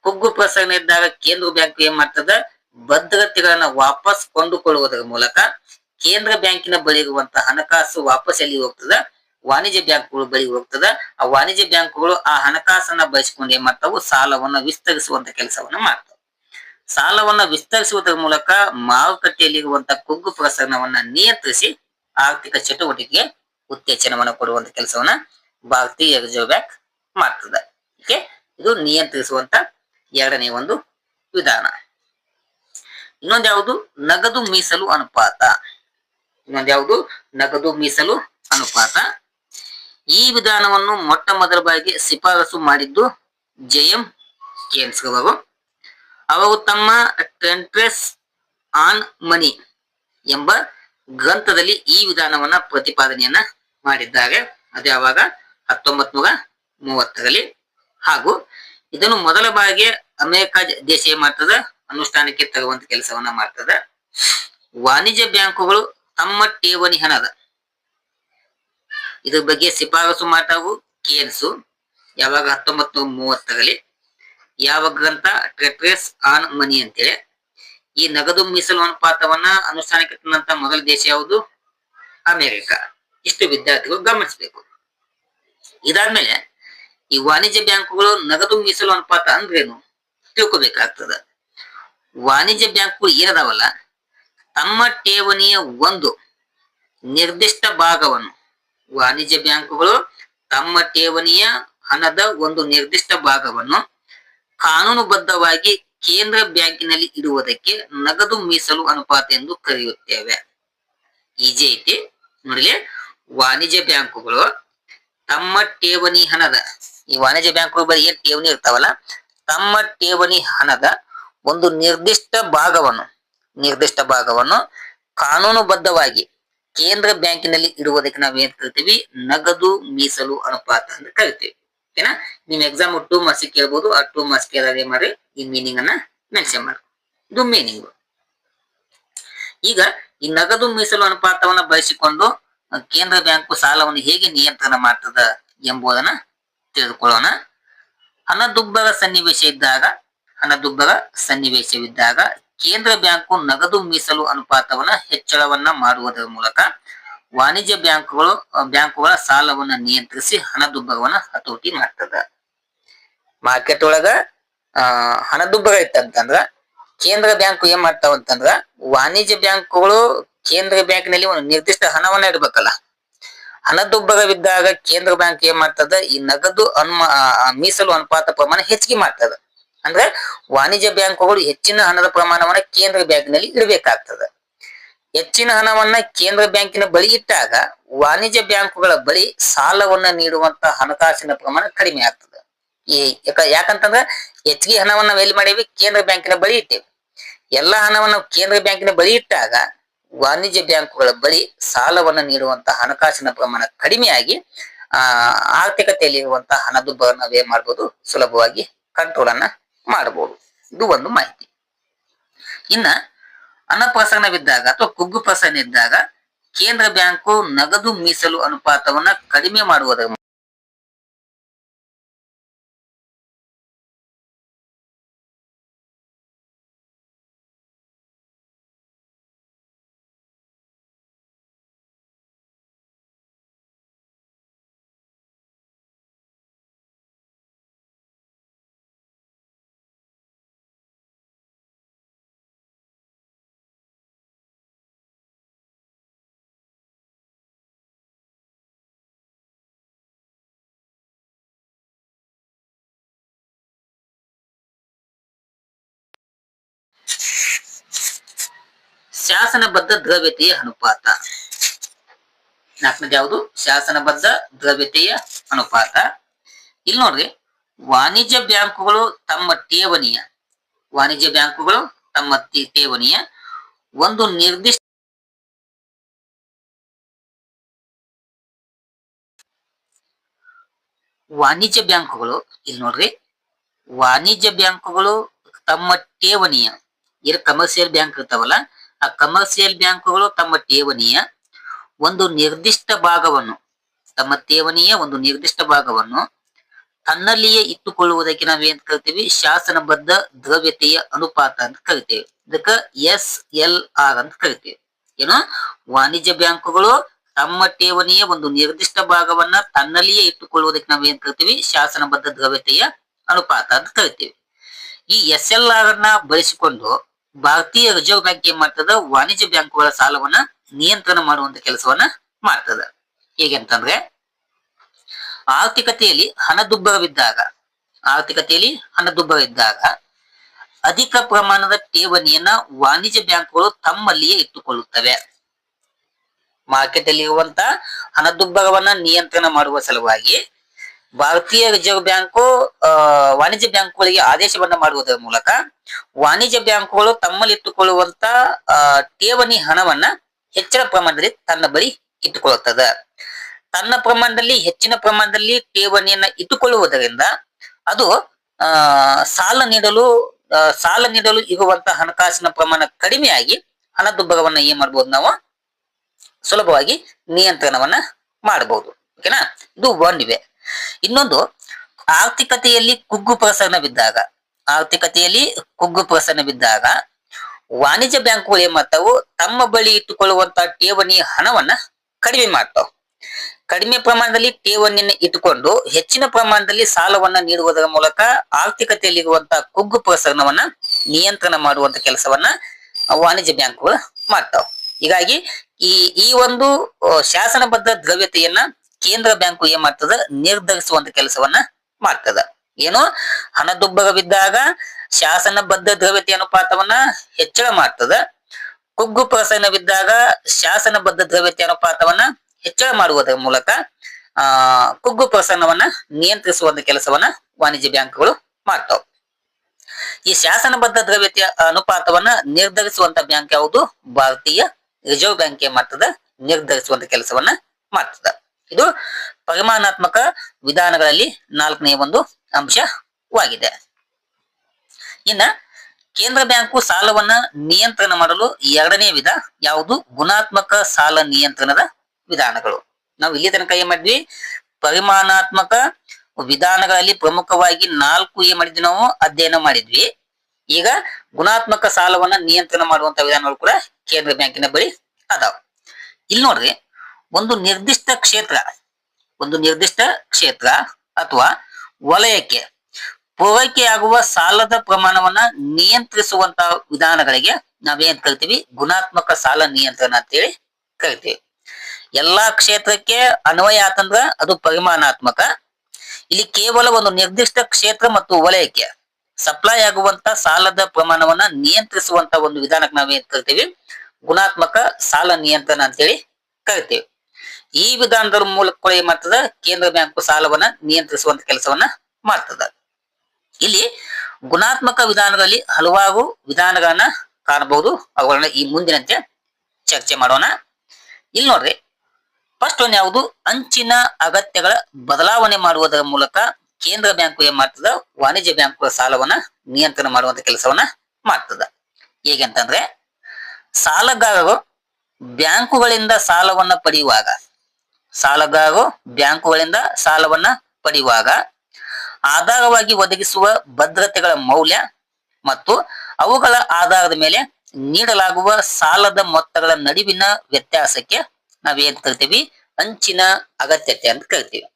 ಕುಗ್ಗು ಪ್ರಸರಣ ಇದ್ದಾಗ ಕೇಂದ್ರ ಬ್ಯಾಂಕ್ ಏನ್ ಮಾಡ್ತದ? ಭದ್ರತೆಗಳನ್ನ ವಾಪಸ್ ಕೊಂಡುಕೊಳ್ಳುವುದರ ಮೂಲಕ ಕೇಂದ್ರ ಬ್ಯಾಂಕಿನ ಬಳಿ ಇರುವಂತಹ ಹಣಕಾಸು ವಾಪಸ್ ಎಲ್ಲಿ ಹೋಗ್ತದ? ವಾಣಿಜ್ಯ ಬ್ಯಾಂಕ್ಗಳು ಬಳಿ ಹೋಗ್ತದ. ಆ ವಾಣಿಜ್ಯ ಬ್ಯಾಂಕುಗಳು ಆ ಹಣಕಾಸನ್ನ ಬಳಸಿಕೊಂಡು ಏನ್ ಮಾಡ್ತಾವು? ಸಾಲವನ್ನ ವಿಸ್ತರಿಸುವಂತ ಕೆಲಸವನ್ನ ಮಾಡ್ತಾವ. ಸಾಲವನ್ನ ವಿಸ್ತರಿಸುವುದರ ಮೂಲಕ ಮಾರುಕಟ್ಟೆಯಲ್ಲಿರುವಂತಹ ಕುಗ್ಗು ಪ್ರಸರಣವನ್ನ ನಿಯಂತ್ರಿಸಿ ಆರ್ಥಿಕ ಚಟುವಟಿಕೆಗೆ ಉತ್ತೇಜನವನ್ನು ಕೊಡುವಂತ ಕೆಲಸವನ್ನ ಭಾರತೀಯ ರಿಸರ್ವ್ ಬ್ಯಾಂಕ್ ಮಾಡ್ತದ. ಓಕೆ? ಇದು ನಿಯಂತ್ರಿಸುವಂತ ಎರಡನೇ ಒಂದು ವಿಧಾನ. ಇನ್ನೊಂದು ಯಾವುದು? ನಗದು ಮೀಸಲು ಅನುಪಾತ. ಇನ್ನೊಂದು ಯಾವುದು? ನಗದು ಮೀಸಲು ಅನುಪಾತ. ಈ ವಿಧಾನವನ್ನು ಮೊಟ್ಟ ಮೊದಲ ಬಾರಿಗೆ ಶಿಫಾರಸು ಮಾಡಿದ್ದು ಜೆಎಂ ಕೇನ್ಸ್ ಅವರು ಅವರು ತಮ್ಮ ಟೆಂಟ್ರೆಸ್ ಆನ್ ಮನಿ ಎಂಬ ಗ್ರಂಥದಲ್ಲಿ ಈ ವಿಧಾನವನ್ನ ಪ್ರತಿಪಾದನೆಯನ್ನ ಮಾಡಿದ್ದಾರೆ. ಅದು ಯಾವಾಗ? ಹತ್ತೊಂಬತ್ ನೂರ ಮೂವತ್ತರಲ್ಲಿ ಹಾಗೂ ಇದನ್ನು ಮೊದಲ ಬಾರಿಗೆ ಅಮೆರಿಕ ದೇಶೀಯ ಮಾಡ್ತದ ಅನುಷ್ಠಾನಕ್ಕೆ ತರುವಂತ ಕೆಲಸವನ್ನ ಮಾಡ್ತದ. ವಾಣಿಜ್ಯ ಬ್ಯಾಂಕುಗಳು ತಮ್ಮ ಠೇವಣಿ ಹಣದ ಇದ್ರ ಬಗ್ಗೆ ಶಿಫಾರಸು ಮಾಡ್ತಾವು ಕೇನ್ಸು ಯಾವಾಗ ಹತ್ತೊಂಬತ್ತು ಮೂವತ್ತರಲ್ಲಿ. ಯಾವ ಗ್ರಂಥ ಟ್ರೆಟ್ರೆಸ್ ಆನ್ ಮನಿ ಅಂತೇಳಿ. ಈ ನಗದು ಮೀಸಲು ಅನುಪಾತವನ್ನ ಅನುಷ್ಠಾನಕ್ಕೆ ತಂದಂತ ಮೊದಲ ದೇಶ ಯಾವುದು? ಅಮೆರಿಕ. ಇಷ್ಟು ವಿದ್ಯಾರ್ಥಿಗಳು ಗಮನಿಸಬೇಕು. ಇದಾದ್ಮೇಲೆ ಈ ವಾಣಿಜ್ಯ ಬ್ಯಾಂಕುಗಳು ನಗದು ಮೀಸಲು ಅನುಪಾತ ಅಂದ್ರೇನು? ತಿಳ್ಕೊಬೇಕಾಗ್ತದ. ವಾಣಿಜ್ಯ ಬ್ಯಾಂಕುಗಳು ಏನದಾವಲ್ಲ? ತಮ್ಮ ಠೇವಣಿಯ ಒಂದು ನಿರ್ದಿಷ್ಟ ಭಾಗವನ್ನು ವಾಣಿಜ್ಯ ಬ್ಯಾಂಕುಗಳು ತಮ್ಮ ಠೇವಣಿಯ ಹಣದ ಒಂದು ನಿರ್ದಿಷ್ಟ ಭಾಗವನ್ನು ಕಾನೂನುಬದ್ಧವಾಗಿ ಕೇಂದ್ರ ಬ್ಯಾಂಕಿನಲ್ಲಿ ಇಡುವುದಕ್ಕೆ ನಗದು ಮೀಸಲು ಅನುಪಾತ ಎಂದು ಕರೆಯುತ್ತೇವೆ. ಈಜಿ ಐತಿ ನೋಡಲಿ, ವಾಣಿಜ್ಯ ಬ್ಯಾಂಕುಗಳು ತಮ್ಮ ಠೇವಣಿ ಹಣದ, ಈ ವಾಣಿಜ್ಯ ಬ್ಯಾಂಕುಗಳು ಬಳಿ ಏನ್ ಠೇವಣಿ ಇರ್ತಾವಲ್ಲ, ತಮ್ಮ ಠೇವಣಿ ಹಣದ ಒಂದು ನಿರ್ದಿಷ್ಟ ಭಾಗವನ್ನು ನಿರ್ದಿಷ್ಟ ಭಾಗವನ್ನು ಕಾನೂನುಬದ್ಧವಾಗಿ ಕೇಂದ್ರ ಬ್ಯಾಂಕಿನಲ್ಲಿ ಇಡುವುದಕ್ಕೆ ನಾವು ಏನ್ ಕರಿತೀವಿ? ನಗದು ಮೀಸಲು ಅನುಪಾತ ಅಂತ ಕರಿತೀವಿ. ಓಕೆನಾ? ನಿಮ್ ಎಕ್ಸಾಮ್ ಟೂ ಮಾರ್ಕ್ಸ್ ಕೇಳ್ಬೋದು, ಆ ಟೂ ಮಾರ್ಕ್ಸ್ ಕೇಳೋದೇ ಮಾಡಿ ಈ ಮೀನಿಂಗ್ ಅನ್ನ ಮೆನ್ಷನ್ ಮಾಡಿ ಇದು ಮೀನಿಂಗ್ ಈಗ ಈ ನಗದು ಮೀಸಲು ಅನುಪಾತವನ್ನ ಬಳಸಿಕೊಂಡು ಕೇಂದ್ರ ಬ್ಯಾಂಕು ಸಾಲವನ್ನು ಹೇಗೆ ನಿಯಂತ್ರಣ ಮಾಡ್ತದ ಎಂಬುದನ್ನ ತಿಳಿದುಕೊಳ್ಳೋಣ. ಹಣದುಬ್ಬರ ಸನ್ನಿವೇಶ ಇದ್ದಾಗ, ಹಣದುಬ್ಬರ ಸನ್ನಿವೇಶವಿದ್ದಾಗ ಕೇಂದ್ರ ಬ್ಯಾಂಕು ನಗದು ಮೀಸಲು ಅನುಪಾತವನ್ನ ಹೆಚ್ಚಳವನ್ನ ಮಾಡುವುದರ ಮೂಲಕ ವಾಣಿಜ್ಯ ಬ್ಯಾಂಕುಗಳು ಬ್ಯಾಂಕುಗಳ ಸಾಲವನ್ನ ನಿಯಂತ್ರಿಸಿ ಹಣದುಬ್ಬರವನ್ನ ಹತೋಟಿ ಮಾಡ್ತದ. ಮಾರ್ಕೆಟ್ ಒಳಗ, ಆ ಹಣದುಬ್ಬರ ಇತ್ತಂತಂದ್ರ ಕೇಂದ್ರ ಬ್ಯಾಂಕು ಏನ್ ಮಾಡ್ತಾವ ಅಂತಂದ್ರ ವಾಣಿಜ್ಯ ಬ್ಯಾಂಕುಗಳು ಕೇಂದ್ರ ಬ್ಯಾಂಕಿನಲ್ಲಿ ಒಂದು ನಿರ್ದಿಷ್ಟ ಹಣವನ್ನ ಇಡ್ಬೇಕಲ್ಲ. ಹಣದುಬ್ಬರವಿದ್ದಾಗ ಕೇಂದ್ರ ಬ್ಯಾಂಕ್ ಏನ್ ಮಾಡ್ತದ? ಈ ನಗದು ಅನ್ಮ ಮೀಸಲು ಅನುಪಾತ ಪ್ರಮಾಣ ಹೆಚ್ಚಿಗೆ ಮಾಡ್ತದ. ಅಂದ್ರೆ ವಾಣಿಜ್ಯ ಬ್ಯಾಂಕುಗಳು ಹೆಚ್ಚಿನ ಹಣದ ಪ್ರಮಾಣವನ್ನ ಕೇಂದ್ರ ಬ್ಯಾಂಕ್ನಲ್ಲಿ ಇಡಬೇಕಾಗ್ತದೆ. ಹೆಚ್ಚಿನ ಹಣವನ್ನ ಕೇಂದ್ರ ಬ್ಯಾಂಕಿನ ಬಳಿ ಇಟ್ಟಾಗ ವಾಣಿಜ್ಯ ಬ್ಯಾಂಕುಗಳ ಬಳಿ ಸಾಲವನ್ನ ನೀಡುವಂತ ಹಣಕಾಸಿನ ಪ್ರಮಾಣ ಕಡಿಮೆ ಆಗ್ತದೆ. ಈ ಯಾಕಂತಂದ್ರೆ ಹೆಚ್ಚಿಗೆ ಹಣವನ್ನ ಎಲ್ಲಿ ಮಾಡೇವಿ, ಕೇಂದ್ರ ಬ್ಯಾಂಕಿನ ಬಳಿ ಇಟ್ಟೇವಿ. ಎಲ್ಲಾ ಹಣವನ್ನ ಕೇಂದ್ರ ಬ್ಯಾಂಕಿನ ಬಳಿ ಇಟ್ಟಾಗ ವಾಣಿಜ್ಯ ಬ್ಯಾಂಕುಗಳ ಬಳಿ ಸಾಲವನ್ನ ನೀಡುವಂತ ಹಣಕಾಸಿನ ಪ್ರಮಾಣ ಕಡಿಮೆಯಾಗಿ ಆ ಆರ್ಥಿಕತೆಯಲ್ಲಿ ಇರುವಂತಹ ಹಣದುಬ್ಬರ ನಾವೇ ಮಾಡ್ಬೋದು, ಸುಲಭವಾಗಿ ಕಂಟ್ರೋಲ್ ಅನ್ನ ಮಾಡಬಹುದು ಇದು ಒಂದು ಮಾಹಿತಿ. ಇನ್ನ ಅನಪ್ರಸರಣವಿದ್ದಾಗ ಅಥವಾ ಕುಗ್ಗು ಪ್ರಸರಣ ಇದ್ದಾಗ ಕೇಂದ್ರ ಬ್ಯಾಂಕು ನಗದು ಮೀಸಲು ಅನುಪಾತವನ್ನ ಕಡಿಮೆ ಮಾಡುವುದರ ಶಾಸನಬದ್ಧ ದ್ರವ್ಯತೆಯ ಅನುಪಾತ. ನಾಲ್ಕನೇದು ಯಾವುದು? ಶಾಸನಬದ್ಧ ದ್ರವ್ಯತೆಯ ಅನುಪಾತ. ಇಲ್ಲಿ ನೋಡ್ರಿ, ವಾಣಿಜ್ಯ ಬ್ಯಾಂಕುಗಳು ತಮ್ಮ ಠೇವಣಿಯ, ವಾಣಿಜ್ಯ ಬ್ಯಾಂಕುಗಳು ತಮ್ಮ ಠೇವಣಿಯ ಒಂದು ನಿರ್ದಿಷ್ಟ ವಾಣಿಜ್ಯ ಬ್ಯಾಂಕುಗಳು, ಇಲ್ಲಿ ನೋಡ್ರಿ, ವಾಣಿಜ್ಯ ಬ್ಯಾಂಕುಗಳು ತಮ್ಮ ಠೇವಣಿಯ, ಇರ್ ಕಮರ್ಷಿಯಲ್ ಬ್ಯಾಂಕ್ ಇರ್ತಾವಲ್ಲ ಆ ಕಮರ್ಷಿಯಲ್ ಬ್ಯಾಂಕುಗಳು ತಮ್ಮ ಠೇವಣಿಯ ಒಂದು ನಿರ್ದಿಷ್ಟ ಭಾಗವನ್ನು, ತಮ್ಮ ಠೇವಣಿಯ ಒಂದು ನಿರ್ದಿಷ್ಟ ಭಾಗವನ್ನು ತನ್ನಲ್ಲಿಯೇ ಇಟ್ಟುಕೊಳ್ಳುವುದಕ್ಕೆ ನಾವು ಏನ್ ಕರಿತೀವಿ? ಶಾಸನಬದ್ಧ ದ್ರವ್ಯತೆಯ ಅನುಪಾತ ಅಂತ ಕರಿತೇವೆ. ಇದಕ್ಕ ಎಸ್ ಎಲ್ ಆರ್ ಅಂತ ಕರಿತೇವೆ. ಏನು? ವಾಣಿಜ್ಯ ಬ್ಯಾಂಕುಗಳು ತಮ್ಮ ಠೇವಣಿಯ ಒಂದು ನಿರ್ದಿಷ್ಟ ಭಾಗವನ್ನ ತನ್ನಲ್ಲಿಯೇ ಇಟ್ಟುಕೊಳ್ಳುವುದಕ್ಕೆ ನಾವು ಏನ್ ಕರಿತೀವಿ? ಶಾಸನಬದ್ಧ ದ್ರವ್ಯತೆಯ ಅನುಪಾತ ಅಂತ ಕರಿತೀವಿ. ಈ ಎಸ್ ಎಲ್ ಆರ್ ಅನ್ನ ಬಳಸಿಕೊಂಡು ಭಾರತೀಯ ರಿಸರ್ವ್ ಬ್ಯಾಂಕ್ ಏನ್ ಮಾಡ್ತದ? ವಾಣಿಜ್ಯ ಬ್ಯಾಂಕುಗಳ ಸಾಲವನ್ನ ನಿಯಂತ್ರಣ ಮಾಡುವಂತ ಕೆಲಸವನ್ನ ಮಾಡ್ತದ. ಹೇಗೆಂತಂದ್ರೆ, ಆರ್ಥಿಕತೆಯಲ್ಲಿ ಹಣದುಬ್ಬರವಿದ್ದಾಗ, ಆರ್ಥಿಕತೆಯಲ್ಲಿ ಹಣದುಬ್ಬರ ಇದ್ದಾಗ ಅಧಿಕ ಪ್ರಮಾಣದ ಠೇವಣಿಯನ್ನ ವಾಣಿಜ್ಯ ಬ್ಯಾಂಕುಗಳು ತಮ್ಮಲ್ಲಿಯೇ ಇಟ್ಟುಕೊಳ್ಳುತ್ತವೆ. ಮಾರ್ಕೆಟ್ ಅಲ್ಲಿ ಇರುವಂತ ಹಣದುಬ್ಬರವನ್ನ ನಿಯಂತ್ರಣ ಮಾಡುವ ಸಲುವಾಗಿ ಭಾರತೀಯ ರಿಸರ್ವ್ ಬ್ಯಾಂಕು ವಾಣಿಜ್ಯ ಬ್ಯಾಂಕುಗಳಿಗೆ ಆದೇಶವನ್ನ ಮಾಡುವುದರ ಮೂಲಕ ವಾಣಿಜ್ಯ ಬ್ಯಾಂಕುಗಳು ತಮ್ಮಲ್ಲಿಟ್ಟುಕೊಳ್ಳುವಂತ ಠೇವಣಿ ಹಣವನ್ನ ಹೆಚ್ಚಿನ ಪ್ರಮಾಣದಲ್ಲಿ ತನ್ನ ಬಳಿ ಇಟ್ಟುಕೊಳ್ಳುತ್ತದೆ. ತನ್ನ ಪ್ರಮಾಣದಲ್ಲಿ, ಹೆಚ್ಚಿನ ಪ್ರಮಾಣದಲ್ಲಿ ಠೇವಣಿಯನ್ನ ಇಟ್ಟುಕೊಳ್ಳುವುದರಿಂದ ಅದು ಸಾಲ ನೀಡಲು ಸಾಲ ನೀಡಲು ಇರುವಂತ ಹಣಕಾಸಿನ ಪ್ರಮಾಣ ಕಡಿಮೆಯಾಗಿ ಹಣದುಬ್ಬರವನ್ನ ಏನ್ ಮಾಡಬಹುದು ನಾವು? ಸುಲಭವಾಗಿ ನಿಯಂತ್ರಣವನ್ನ ಮಾಡಬಹುದು ಓಕೆನಾ? ಇದು ಒಂದಿವೆ ಇನ್ನೊಂದು, ಆರ್ಥಿಕತೆಯಲ್ಲಿ ಕುಗ್ಗು ಪ್ರಸರಣ ಬಿದ್ದಾಗ, ಆರ್ಥಿಕತೆಯಲ್ಲಿ ಕುಗ್ಗು ಪ್ರಸರಣ ಬಿದ್ದಾಗ, ವಾಣಿಜ್ಯ ಬ್ಯಾಂಕುಗಳು ಏನ್ ಮಾಡ್ತಾವು ತಮ್ಮ ಬಳಿ ಇಟ್ಟುಕೊಳ್ಳುವಂತ ಠೇವಣಿ ಹಣವನ್ನ ಕಡಿಮೆ ಮಾಡ್ತಾವ. ಕಡಿಮೆ ಪ್ರಮಾಣದಲ್ಲಿ ಠೇವಣಿಯನ್ನು ಇಟ್ಟುಕೊಂಡು, ಹೆಚ್ಚಿನ ಪ್ರಮಾಣದಲ್ಲಿ ಸಾಲವನ್ನ ನೀಡುವುದರ ಮೂಲಕ ಆರ್ಥಿಕತೆಯಲ್ಲಿರುವಂತಹ ಕುಗ್ಗು ಪ್ರಸರಣವನ್ನ ನಿಯಂತ್ರಣ ಮಾಡುವಂತ ಕೆಲಸವನ್ನ ವಾಣಿಜ್ಯ ಬ್ಯಾಂಕುಗಳು ಮಾಡ್ತಾವ. ಹೀಗಾಗಿ ಈ ಈ ಒಂದು, ಶಾಸನಬದ್ಧ ದ್ರವ್ಯತೆಯನ್ನ ಕೇಂದ್ರ ಬ್ಯಾಂಕು ಏನ್ ಮಾಡ್ತದ? ನಿರ್ಧರಿಸುವಂತ ಕೆಲಸವನ್ನ ಮಾಡ್ತದ. ಏನು? ಹಣದುಬ್ಬರವಿದ್ದಾಗ ಶಾಸನಬದ್ಧ ದ್ರವ್ಯತೆ ಅನುಪಾತವನ್ನ ಹೆಚ್ಚಳ ಮಾಡ್ತದ. ಕುಗ್ಗು ಪ್ರಸರಣವಿದ್ದಾಗ ಶಾಸನಬದ್ಧ ದ್ರವ್ಯತೆ ಅನುಪಾತವನ್ನ ಹೆಚ್ಚಳ ಮಾಡುವುದರ ಮೂಲಕ, ಆ, ಕುಗ್ಗು ಪ್ರಸರಣವನ್ನ ನಿಯಂತ್ರಿಸುವಂತ ಕೆಲಸವನ್ನ ವಾಣಿಜ್ಯ ಬ್ಯಾಂಕ್ಗಳು ಮಾಡ್ತಾವ. ಈ ಶಾಸನಬದ್ಧ ದ್ರವ್ಯತೆಯ ಅನುಪಾತವನ್ನ ನಿರ್ಧರಿಸುವಂತ ಬ್ಯಾಂಕ್ ಯಾವುದು? ಭಾರತೀಯ ರಿಸರ್ವ್ ಬ್ಯಾಂಕ್ ಏನ್ ಮಾಡ್ತದ? ನಿರ್ಧರಿಸುವಂತ ಕೆಲಸವನ್ನ ಮಾಡ್ತದ. ಇದು ಪರಿಮಾಣಾತ್ಮಕ ವಿಧಾನಗಳಲ್ಲಿ ನಾಲ್ಕನೇ ಒಂದು ಅಂಶವಾಗಿದೆ. ಇನ್ನ ಕೇಂದ್ರ ಬ್ಯಾಂಕು ಸಾಲವನ್ನ ನಿಯಂತ್ರಣ ಮಾಡಲು ಎರಡನೇ ವಿಧ ಯಾವುದು? ಗುಣಾತ್ಮಕ ಸಾಲ ನಿಯಂತ್ರಣದ ವಿಧಾನಗಳು. ನಾವು ಇಲ್ಲಿ ತನಕ ಏನ್ ಮಾಡಿದ್ವಿ? ಪರಿಮಾಣಾತ್ಮಕ ವಿಧಾನಗಳಲ್ಲಿ ಪ್ರಮುಖವಾಗಿ ನಾಲ್ಕು ಏನ್ ಮಾಡಿದ್ವಿ ನಾವು? ಅಧ್ಯಯನ ಮಾಡಿದ್ವಿ. ಈಗ ಗುಣಾತ್ಮಕ ಸಾಲವನ್ನ ನಿಯಂತ್ರಣ ಮಾಡುವಂತ ವಿಧಾನಗಳು ಕೂಡ ಕೇಂದ್ರ ಬ್ಯಾಂಕಿನ ಬಳಿ ಅದಾವ. ಇಲ್ಲಿ ನೋಡ್ರಿ ಒಂದು ನಿರ್ದಿಷ್ಟ ಕ್ಷೇತ್ರ, ಒಂದು ನಿರ್ದಿಷ್ಟ ಕ್ಷೇತ್ರ ಅಥವಾ ವಲಯಕ್ಕೆ ಪೂರೈಕೆಯಾಗುವ ಸಾಲದ ಪ್ರಮಾಣವನ್ನ ನಿಯಂತ್ರಿಸುವಂತ ವಿಧಾನಗಳಿಗೆ ನಾವೇನ್ ಕರಿತೀವಿ? ಗುಣಾತ್ಮಕ ಸಾಲ ನಿಯಂತ್ರಣ ಅಂತೇಳಿ ಕರಿತೀವಿ. ಎಲ್ಲಾ ಕ್ಷೇತ್ರಕ್ಕೆ ಅನ್ವಯ ಆತಂದ್ರ ಅದು ಪರಿಮಾಣಾತ್ಮಕ. ಇಲ್ಲಿ ಕೇವಲ ಒಂದು ನಿರ್ದಿಷ್ಟ ಕ್ಷೇತ್ರ ಮತ್ತು ವಲಯಕ್ಕೆ ಸಪ್ಲೈ ಆಗುವಂತ ಸಾಲದ ಪ್ರಮಾಣವನ್ನ ನಿಯಂತ್ರಿಸುವಂತ ಒಂದು ವಿಧಾನಕ್ಕೆ ನಾವೇನ್ ಕರಿತೀವಿ? ಗುಣಾತ್ಮಕ ಸಾಲ ನಿಯಂತ್ರಣ ಅಂತೇಳಿ ಕರಿತೀವಿ. ಈ ವಿಧಾನದ ಮೂಲಕ ಮಾಡ್ತದ? ಕೇಂದ್ರ ಬ್ಯಾಂಕು ಸಾಲವನ್ನ ನಿಯಂತ್ರಿಸುವಂತ ಕೆಲಸವನ್ನ ಮಾಡ್ತದ. ಇಲ್ಲಿ ಗುಣಾತ್ಮಕ ವಿಧಾನದಲ್ಲಿ ಹಲವಾರು ವಿಧಾನಗಳನ್ನ ಕಾಣಬಹುದು. ಅವುಗಳನ್ನ ಈ ಮುಂದಿನಂತೆ ಚರ್ಚೆ ಮಾಡೋಣ. ಇಲ್ಲಿ ನೋಡ್ರಿ ಫಸ್ಟ್ ಒಂದು ಯಾವುದು? ಅಂಚಿನ ಅಗತ್ಯಗಳ ಬದಲಾವಣೆ ಮಾಡುವುದರ ಮೂಲಕ ಕೇಂದ್ರ ಬ್ಯಾಂಕು ಏನ್ ಮಾಡ್ತದ? ವಾಣಿಜ್ಯ ಬ್ಯಾಂಕುಗಳ ಸಾಲವನ್ನ ನಿಯಂತ್ರಣ ಮಾಡುವಂತ ಕೆಲಸವನ್ನ ಮಾಡ್ತದ. ಹೇಗೆ ಅಂತಂದ್ರೆ, ಸಾಲಗಾರರು ಬ್ಯಾಂಕುಗಳಿಂದ ಸಾಲವನ್ನ ಪಡೆಯುವಾಗ ಸಾಲಗಾರರು ಬ್ಯಾಂಕುಗಳಿಂದ ಸಾಲವನ್ನ ಪಡೆಯುವಾಗ ಆಧಾರವಾಗಿ ಒದಗಿಸುವ ಭದ್ರತೆಗಳ ಮೌಲ್ಯ ಮತ್ತು ಅವುಗಳ ಆಧಾರದ ಮೇಲೆ ನೀಡಲಾಗುವ ಸಾಲದ ಮೊತ್ತಗಳ ನಡುವಿನ ವ್ಯತ್ಯಾಸಕ್ಕೆ ನಾವೇನ್ ಕರಿತೀವಿ? ಅಂಚಿನ ಅಗತ್ಯತೆ ಅಂತ ಕರಿತೀವಿ.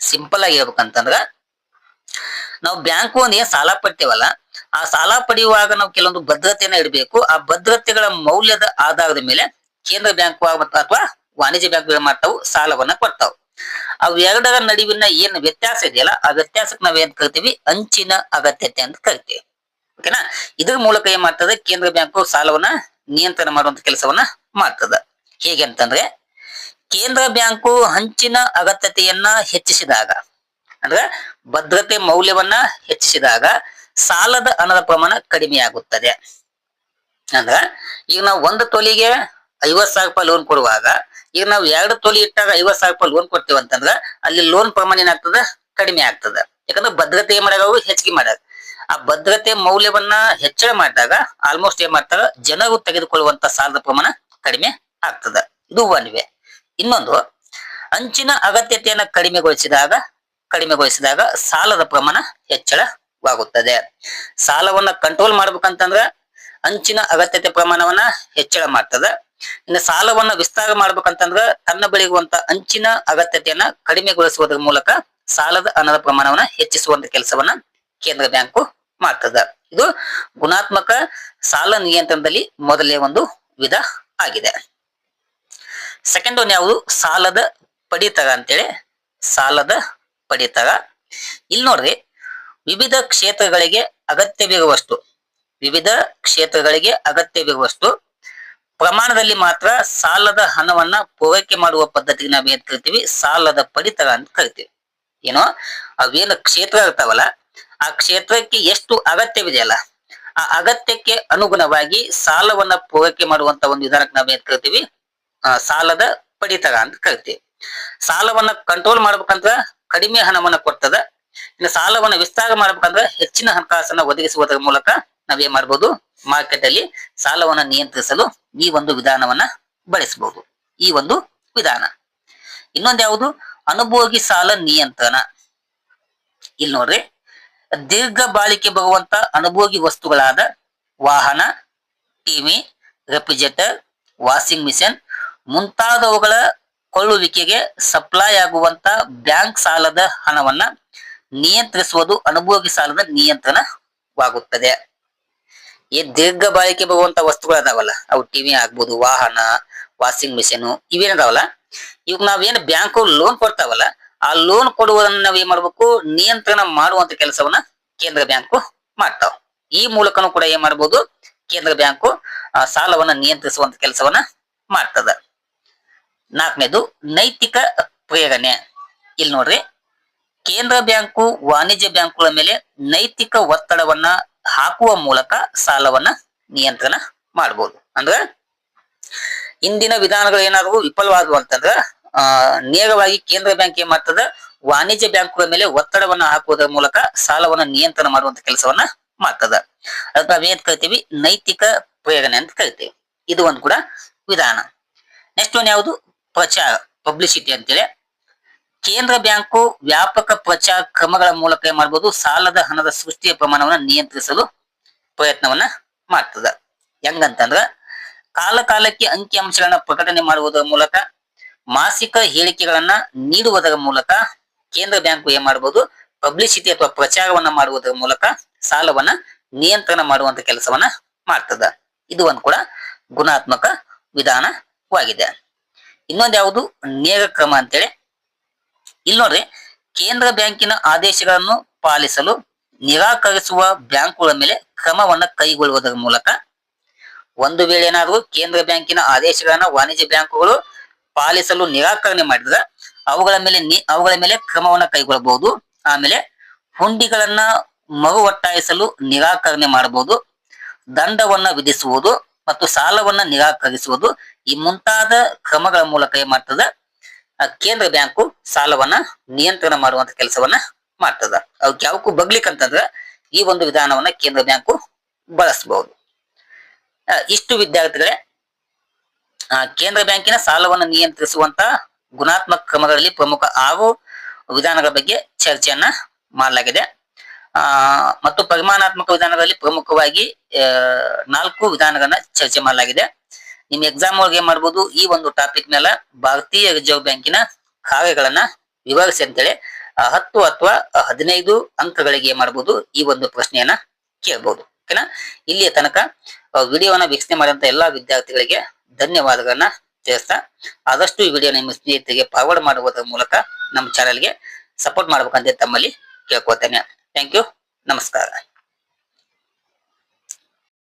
ಸಿಂಪಲ್ ಆಗಿ ಹೇಳ್ಬೇಕಂತಂದ್ರ, ನಾವು ಬ್ಯಾಂಕು ಒಂದ್ ಏನ್ ಸಾಲ ಪಡ್ತೇವಲ್ಲ, ಆ ಸಾಲ ಪಡೆಯುವಾಗ ನಾವು ಕೆಲವೊಂದು ಭದ್ರತೆಯನ್ನ ಇಡಬೇಕು. ಆ ಭದ್ರತೆಗಳ ಮೌಲ್ಯದ ಆಧಾರದ ಮೇಲೆ ಕೇಂದ್ರ ಬ್ಯಾಂಕು ಅಥವಾ ವಾಣಿಜ್ಯ ಬ್ಯಾಂಕ್ಗಳು ಮಾಡ್ತಾವು, ಸಾಲವನ್ನ ಕೊಡ್ತಾವು. ಅವು ಎರಡರ ನಡುವಿನ ಏನ್ ವ್ಯತ್ಯಾಸ ಇದೆಯಲ್ಲ, ಆ ವ್ಯತ್ಯಾಸಕ್ಕೆ ನಾವೇನ್ ಕರಿತೀವಿ? ಅಂಚಿನ ಅಗತ್ಯತೆ ಅಂತ ಕರಿತೀವಿ. ಓಕೆನಾ ಇದ್ರ ಮೂಲಕ ಏನ್ ಮಾಡ್ತದೆ? ಕೇಂದ್ರ ಬ್ಯಾಂಕು ಸಾಲವನ್ನ ನಿಯಂತ್ರಣ ಮಾಡುವಂತ ಕೆಲಸವನ್ನ ಮಾಡ್ತದ. ಹೇಗೆ ಅಂತಂದ್ರೆ, ಕೇಂದ್ರ ಬ್ಯಾಂಕು ಹಂಚಿನ ಅಗತ್ಯತೆಯನ್ನ ಹೆಚ್ಚಿಸಿದಾಗ, ಅಂದ್ರೆ ಭದ್ರತೆ ಮೌಲ್ಯವನ್ನ ಹೆಚ್ಚಿಸಿದಾಗ ಸಾಲದ ಹಣದ ಪ್ರಮಾಣ ಕಡಿಮೆಯಾಗುತ್ತದೆ ಅಂದ್ರ ಈಗ ನಾವು ಒಂದು ತೊಲಿಗೆ ಐವತ್ ಸಾವಿರ ರೂಪಾಯಿ ಲೋನ್ ಕೊಡುವಾಗ ಈಗ ನಾವು ಎರಡು ತೊಲಿ ಇಟ್ಟಾಗ ಐವತ್ ಸಾವಿರ ರೂಪಾಯಿ ಲೋನ್ ಕೊಡ್ತೀವಿ ಅಂತಂದ್ರ ಅಲ್ಲಿ ಲೋನ್ ಪ್ರಮಾಣ ಏನಾಗ್ತದ ಕಡಿಮೆ ಆಗ್ತದ. ಯಾಕಂದ್ರೆ ಭದ್ರತೆ ಮಾಡಾಗ ಹೆಚ್ಚಿಗೆ ಮಾಡಾಗ ಆ ಭದ್ರತೆ ಮೌಲ್ಯವನ್ನ ಹೆಚ್ಚಳ ಮಾಡಿದಾಗ ಆಲ್ಮೋಸ್ಟ್ ಏನ್ ಮಾಡ್ತಾರ? ಜನರು ತೆಗೆದುಕೊಳ್ಳುವಂತ ಸಾಲದ ಪ್ರಮಾಣ ಕಡಿಮೆ ಆಗ್ತದ. ಇದು ಒಂದ್ವೆ ಇನ್ನೊಂದು, ಅಂಚಿನ ಅಗತ್ಯತೆಯನ್ನ ಕಡಿಮೆಗೊಳಿಸಿದಾಗ ಕಡಿಮೆಗೊಳಿಸಿದಾಗ ಸಾಲದ ಪ್ರಮಾಣ ಹೆಚ್ಚಳವಾಗುತ್ತದೆ. ಸಾಲವನ್ನ ಕಂಟ್ರೋಲ್ ಮಾಡ್ಬೇಕಂತಂದ್ರ ಅಂಚಿನ ಅಗತ್ಯತೆ ಪ್ರಮಾಣವನ್ನ ಹೆಚ್ಚಳ ಮಾಡ್ತದ. ಇನ್ನು ಸಾಲವನ್ನ ವಿಸ್ತಾರ ಮಾಡ್ಬೇಕಂತಂದ್ರ ತನ್ನ ಬಳಿ ಇರುವಂತ ಅಂಚಿನ ಅಗತ್ಯತೆಯನ್ನ ಕಡಿಮೆಗೊಳಿಸುವುದರ ಮೂಲಕ ಸಾಲದ ಹಣದ ಪ್ರಮಾಣವನ್ನ ಹೆಚ್ಚಿಸುವಂತ ಕೆಲಸವನ್ನ ಕೇಂದ್ರ ಬ್ಯಾಂಕು ಮಾಡ್ತದ. ಇದು ಗುಣಾತ್ಮಕ ಸಾಲ ನಿಯಂತ್ರಣದಲ್ಲಿ ಮೊದಲನೇ ಒಂದು ವಿಧ ಆಗಿದೆ. ಸೆಕೆಂಡ್ ಒನ್ ಯಾವುದು? ಸಾಲದ ಪಡಿತರ ಅಂತೇಳಿ. ಸಾಲದ ಪಡಿತರ ಇಲ್ಲಿ ನೋಡ್ರಿ, ವಿವಿಧ ಕ್ಷೇತ್ರಗಳಿಗೆ ಅಗತ್ಯವಿರುವಷ್ಟು, ವಿವಿಧ ಕ್ಷೇತ್ರಗಳಿಗೆ ಅಗತ್ಯವಿರುವಷ್ಟು ಪ್ರಮಾಣದಲ್ಲಿ ಮಾತ್ರ ಸಾಲದ ಹಣವನ್ನ ಪೂರೈಕೆ ಮಾಡುವ ಪದ್ಧತಿಗೆ ನಾವ್ ಏನ್ ಕರಿತೀವಿ? ಸಾಲದ ಪಡಿತರ ಅಂತ ಕರಿತೀವಿ. ಏನೋ? ಅವೇನು ಕ್ಷೇತ್ರ ಇರ್ತಾವಲ್ಲ ಆ ಕ್ಷೇತ್ರಕ್ಕೆ ಎಷ್ಟು ಅಗತ್ಯವಿದೆಯಲ್ಲ ಆ ಅಗತ್ಯಕ್ಕೆ ಅನುಗುಣವಾಗಿ ಸಾಲವನ್ನ ಪೂರೈಕೆ ಮಾಡುವಂತ ಒಂದು ವಿಧಾನಕ್ಕೆ ನಾವ್ ಏನ್ ಕರಿತೀವಿ? ಆ, ಸಾಲದ ಪಡಿತರ ಅಂತ ಕರಿತೀವಿ. ಸಾಲವನ್ನ ಕಂಟ್ರೋಲ್ ಮಾಡ್ಬೇಕಂದ್ರ ಕಡಿಮೆ ಹಣವನ್ನ ಕೊಡ್ತದ. ಇನ್ನು ಸಾಲವನ್ನ ವಿಸ್ತಾರ ಮಾಡ್ಬೇಕಂದ್ರ ಹೆಚ್ಚಿನ ಹಣಕಾಸನ್ನ ಒದಗಿಸುವುದರ ಮೂಲಕ ನಾವೇನ್ ಮಾಡ್ಬೋದು? ಮಾರ್ಕೆಟ್ ಅಲ್ಲಿ ಸಾಲವನ್ನ ನಿಯಂತ್ರಿಸಲು ಈ ಒಂದು ವಿಧಾನವನ್ನ ಬಳಸಬಹುದು ಈ ಒಂದು ವಿಧಾನ. ಇನ್ನೊಂದು ಯಾವುದು? ಅನುಭೋಗಿ ಸಾಲ ನಿಯಂತ್ರಣ. ಇಲ್ಲಿ ನೋಡ್ರಿ. ದೀರ್ಘ ಬಾಳಿಕೆ ಬರುವಂತ ಅನುಭೋಗಿ ವಸ್ತುಗಳಾದ ವಾಹನ ಟಿವಿ ರೆಫ್ರಿಜರೇಟರ್, ವಾಷಿಂಗ್ ಮಿಷಿನ್, ಮುಂತಾದವುಗಳ ಕೊಳ್ಳುವಿಕೆಗೆ ಸಪ್ಲೈ ಆಗುವಂತ ಬ್ಯಾಂಕ್ ಸಾಲದ ಹಣವನ್ನ ನಿಯಂತ್ರಿಸುವುದು ಅನುಭೋಗಿ ಸಾಲದ ನಿಯಂತ್ರಣವಾಗುತ್ತದೆ. ಈ ದೀರ್ಘ ಬಾಳಿಕೆ ಬರುವಂತ ವಸ್ತುಗಳದಾವಲ್ಲ ಅವು ಟಿವಿ ಆಗ್ಬೋದು, ವಾಹನ ವಾಷಿಂಗ್ ಮಿಷಿನ್ ಇವೇನದಾವಲ್ಲ ಇವಾಗ ನಾವೇನ್ ಬ್ಯಾಂಕ್ ಲೋನ್ ಕೊಡ್ತಾವಲ್ಲ, ಆ ಲೋನ್ ಕೊಡುವುದನ್ನ ನಾವ್ ಏನ್ ಮಾಡ್ಬೇಕು? ನಿಯಂತ್ರಣ ಮಾಡುವಂತ ಕೆಲಸವನ್ನ ಕೇಂದ್ರ ಬ್ಯಾಂಕು ಮಾಡ್ತಾವ. ಈ ಮೂಲಕನು ಕೂಡ ಏನ್ ಮಾಡ್ಬೋದು? ಕೇಂದ್ರ ಬ್ಯಾಂಕು ಸಾಲವನ್ನ ನಿಯಂತ್ರಿಸುವಂತ ಕೆಲಸವನ್ನ ಮಾಡ್ತದ. ನಾಲ್ಕನೇದು, ನೈತಿಕ ಪ್ರೇರಣೆ ಇಲ್ಲಿ ನೋಡ್ರಿ, ಕೇಂದ್ರ ಬ್ಯಾಂಕು, ವಾಣಿಜ್ಯ ಬ್ಯಾಂಕುಗಳ ಮೇಲೆ ನೈತಿಕ ಒತ್ತಡವನ್ನ ಹಾಕುವ ಮೂಲಕ ಸಾಲವನ್ನ ನಿಯಂತ್ರಣ ಮಾಡಬಹುದು ಅಂದ್ರ ಇಂದಿನ ವಿಧಾನಗಳು ಏನಾದ್ರು ವಿಫಲವಾದವು ಅಂತಂದ್ರ, ಆ, ನೇರವಾಗಿ ಕೇಂದ್ರ ಬ್ಯಾಂಕ್ ಏನ್ ಮಾಡ್ತದ, ವಾಣಿಜ್ಯ ಬ್ಯಾಂಕುಗಳ ಮೇಲೆ ಒತ್ತಡವನ್ನ ಹಾಕುವುದರ ಮೂಲಕ ಸಾಲವನ್ನ ನಿಯಂತ್ರಣ ಮಾಡುವಂತ ಕೆಲಸವನ್ನ ಮಾಡ್ತದ. ಅದಕ್ಕೆ ನಾವೇನ್ ಕರಿತೀವಿ? ನೈತಿಕ ಪ್ರೇರಣೆ ಅಂತ ಕರಿತೀವಿ. ಇದು ಒಂದು ಕೂಡ ವಿಧಾನ. ನೆಕ್ಸ್ಟ್ ಒನ್ ಯಾವುದು? ಪ್ರಚಾರ ಪಬ್ಲಿಸಿಟಿ ಅಂತೇಳಿ. ಕೇಂದ್ರ ಬ್ಯಾಂಕು ವ್ಯಾಪಕ ಪ್ರಚಾರ ಕ್ರಮಗಳ ಮೂಲಕ ಏನ್ ಮಾಡಬಹುದು ಸಾಲದ ಹಣದ ಸೃಷ್ಟಿಯ ಪ್ರಮಾಣವನ್ನು ನಿಯಂತ್ರಿಸಲು ಪ್ರಯತ್ನವನ್ನ ಮಾಡ್ತದ. ಹೆಂಗಂತಂದ್ರ ಕಾಲ ಕಾಲಕ್ಕೆ ಅಂಕಿ ಅಂಶಗಳನ್ನ ಪ್ರಕಟಣೆ ಮಾಡುವುದರ ಮೂಲಕ, ಮಾಸಿಕ ಹೇಳಿಕೆಗಳನ್ನ ನೀಡುವುದರ ಮೂಲಕ ಕೇಂದ್ರ ಬ್ಯಾಂಕು ಏನ್ ಮಾಡಬಹುದು ಪಬ್ಲಿಸಿಟಿ ಅಥವಾ ಪ್ರಚಾರವನ್ನ ಮಾಡುವುದರ ಮೂಲಕ ಸಾಲವನ್ನ ನಿಯಂತ್ರಣ ಮಾಡುವಂತ ಕೆಲಸವನ್ನ ಮಾಡ್ತದ. ಇದು ಒಂದು ಕೂಡ ಗುಣಾತ್ಮಕ ವಿಧಾನವಾಗಿದೆ. ಇನ್ನೊಂದು ಯಾವುದು, ನೇರ ಕ್ರಮ ಅಂತೇಳಿ ಇಲ್ಲಿ ಕೇಂದ್ರ ಬ್ಯಾಂಕಿನ ಆದೇಶಗಳನ್ನು ಪಾಲಿಸಲು ನಿರಾಕರಿಸುವ ಬ್ಯಾಂಕುಗಳ ಮೇಲೆ ಕ್ರಮವನ್ನ ಕೈಗೊಳ್ಳುವುದರ ಮೂಲಕ ಒಂದು ವೇಳೆ ಏನಾದರೂ ಕೇಂದ್ರ ಬ್ಯಾಂಕಿನ ಆದೇಶಗಳನ್ನ ವಾಣಿಜ್ಯ ಬ್ಯಾಂಕುಗಳು ಪಾಲಿಸಲು ನಿರಾಕರಣೆ ಮಾಡಿದ್ರೆ ಅವುಗಳ ಮೇಲೆ ಅವುಗಳ ಮೇಲೆ ಕ್ರಮವನ್ನ ಕೈಗೊಳ್ಳಬಹುದು. ಆಮೇಲೆ ಹುಂಡಿಗಳನ್ನ ಮರು ಒಟ್ಟಾಯಿಸಲು ನಿರಾಕರಣೆ ಮಾಡಬಹುದು. ದಂಡವನ್ನ ವಿಧಿಸುವುದು ಮತ್ತು ಸಾಲವನ್ನ ನಿರಾಕರಿಸುವುದು ಈ ಮುಂತಾದ ಕ್ರಮಗಳ ಮೂಲಕ ಏನ್ ಮಾಡ್ತದ ಕೇಂದ್ರ ಬ್ಯಾಂಕು ಸಾಲವನ್ನ ನಿಯಂತ್ರಣ ಮಾಡುವಂತ ಕೆಲಸವನ್ನ ಮಾಡ್ತದ. ಅವಕ್ಕೆ ಯಾವಕ್ಕೂ ಬಗ್ಲಿಕ್ಕಂತಂದ್ರ ಈ ಒಂದು ವಿಧಾನವನ್ನ ಕೇಂದ್ರ ಬ್ಯಾಂಕು ಬಳಸಬಹುದು ಇಷ್ಟು ವಿದ್ಯಾರ್ಥಿಗಳೇ ಕೇಂದ್ರ ಬ್ಯಾಂಕಿನ ಸಾಲವನ್ನು ನಿಯಂತ್ರಿಸುವಂತ ಗುಣಾತ್ಮಕ ಕ್ರಮಗಳಲ್ಲಿ ಪ್ರಮುಖ ಆರು ವಿಧಾನಗಳ ಬಗ್ಗೆ ಚರ್ಚೆಯನ್ನ ಮಾಡಲಾಗಿದೆ. ಆ, ಮತ್ತು ಪರಿಮಾಣಾತ್ಮಕ ವಿಧಾನಗಳಲ್ಲಿ ಪ್ರಮುಖವಾಗಿ ನಾಲ್ಕು ವಿಧಾನಗಳನ್ನ ಚರ್ಚೆ ಮಾಡಲಾಗಿದೆ. ನಿಮ್ ಎಕ್ಸಾಮ್ ಒಳಗೆ ಏನ್ ಮಾಡ್ಬೋದು, ಈ ಒಂದು ಟಾಪಿಕ್ ನೆಲ್ಲ ಭಾರತೀಯ ರಿಸರ್ವ್ ಬ್ಯಾಂಕಿನ ಕಾರ್ಯಗಳನ್ನ ವಿವರಿಸಿ ಅಂತೇಳಿ ಹತ್ತು ಅಥವಾ ಹದಿನೈದು ಅಂಕಗಳಿಗೆ ಏನ್ ಮಾಡ್ಬೋದು, ಈ ಒಂದು ಪ್ರಶ್ನೆಯನ್ನ ಕೇಳ್ಬಹುದು ಓಕೆನಾ? ಇಲ್ಲಿಯ ತನಕ ವಿಡಿಯೋನ ವೀಕ್ಷಣೆ ಮಾಡಿದಂತ ಎಲ್ಲಾ ವಿದ್ಯಾರ್ಥಿಗಳಿಗೆ ಧನ್ಯವಾದಗಳನ್ನ ತಿಳಿಸ್ತಾ, ಆದಷ್ಟು ಈ ವಿಡಿಯೋ ನಿಮ್ಮ ಸ್ನೇಹಿತರಿಗೆ ಫಾರ್ವರ್ಡ್ ಮಾಡುವುದರ ಮೂಲಕ ನಮ್ಮ ಚಾನೆಲ್ಗೆ ಸಪೋರ್ಟ್ ಮಾಡ್ಬೇಕಂತ ತಮ್ಮಲ್ಲಿ ಕೇಳ್ಕೊತೇನೆ ಥ್ಯಾಂಕ್ ಯು ನಮಸ್ಕಾರ.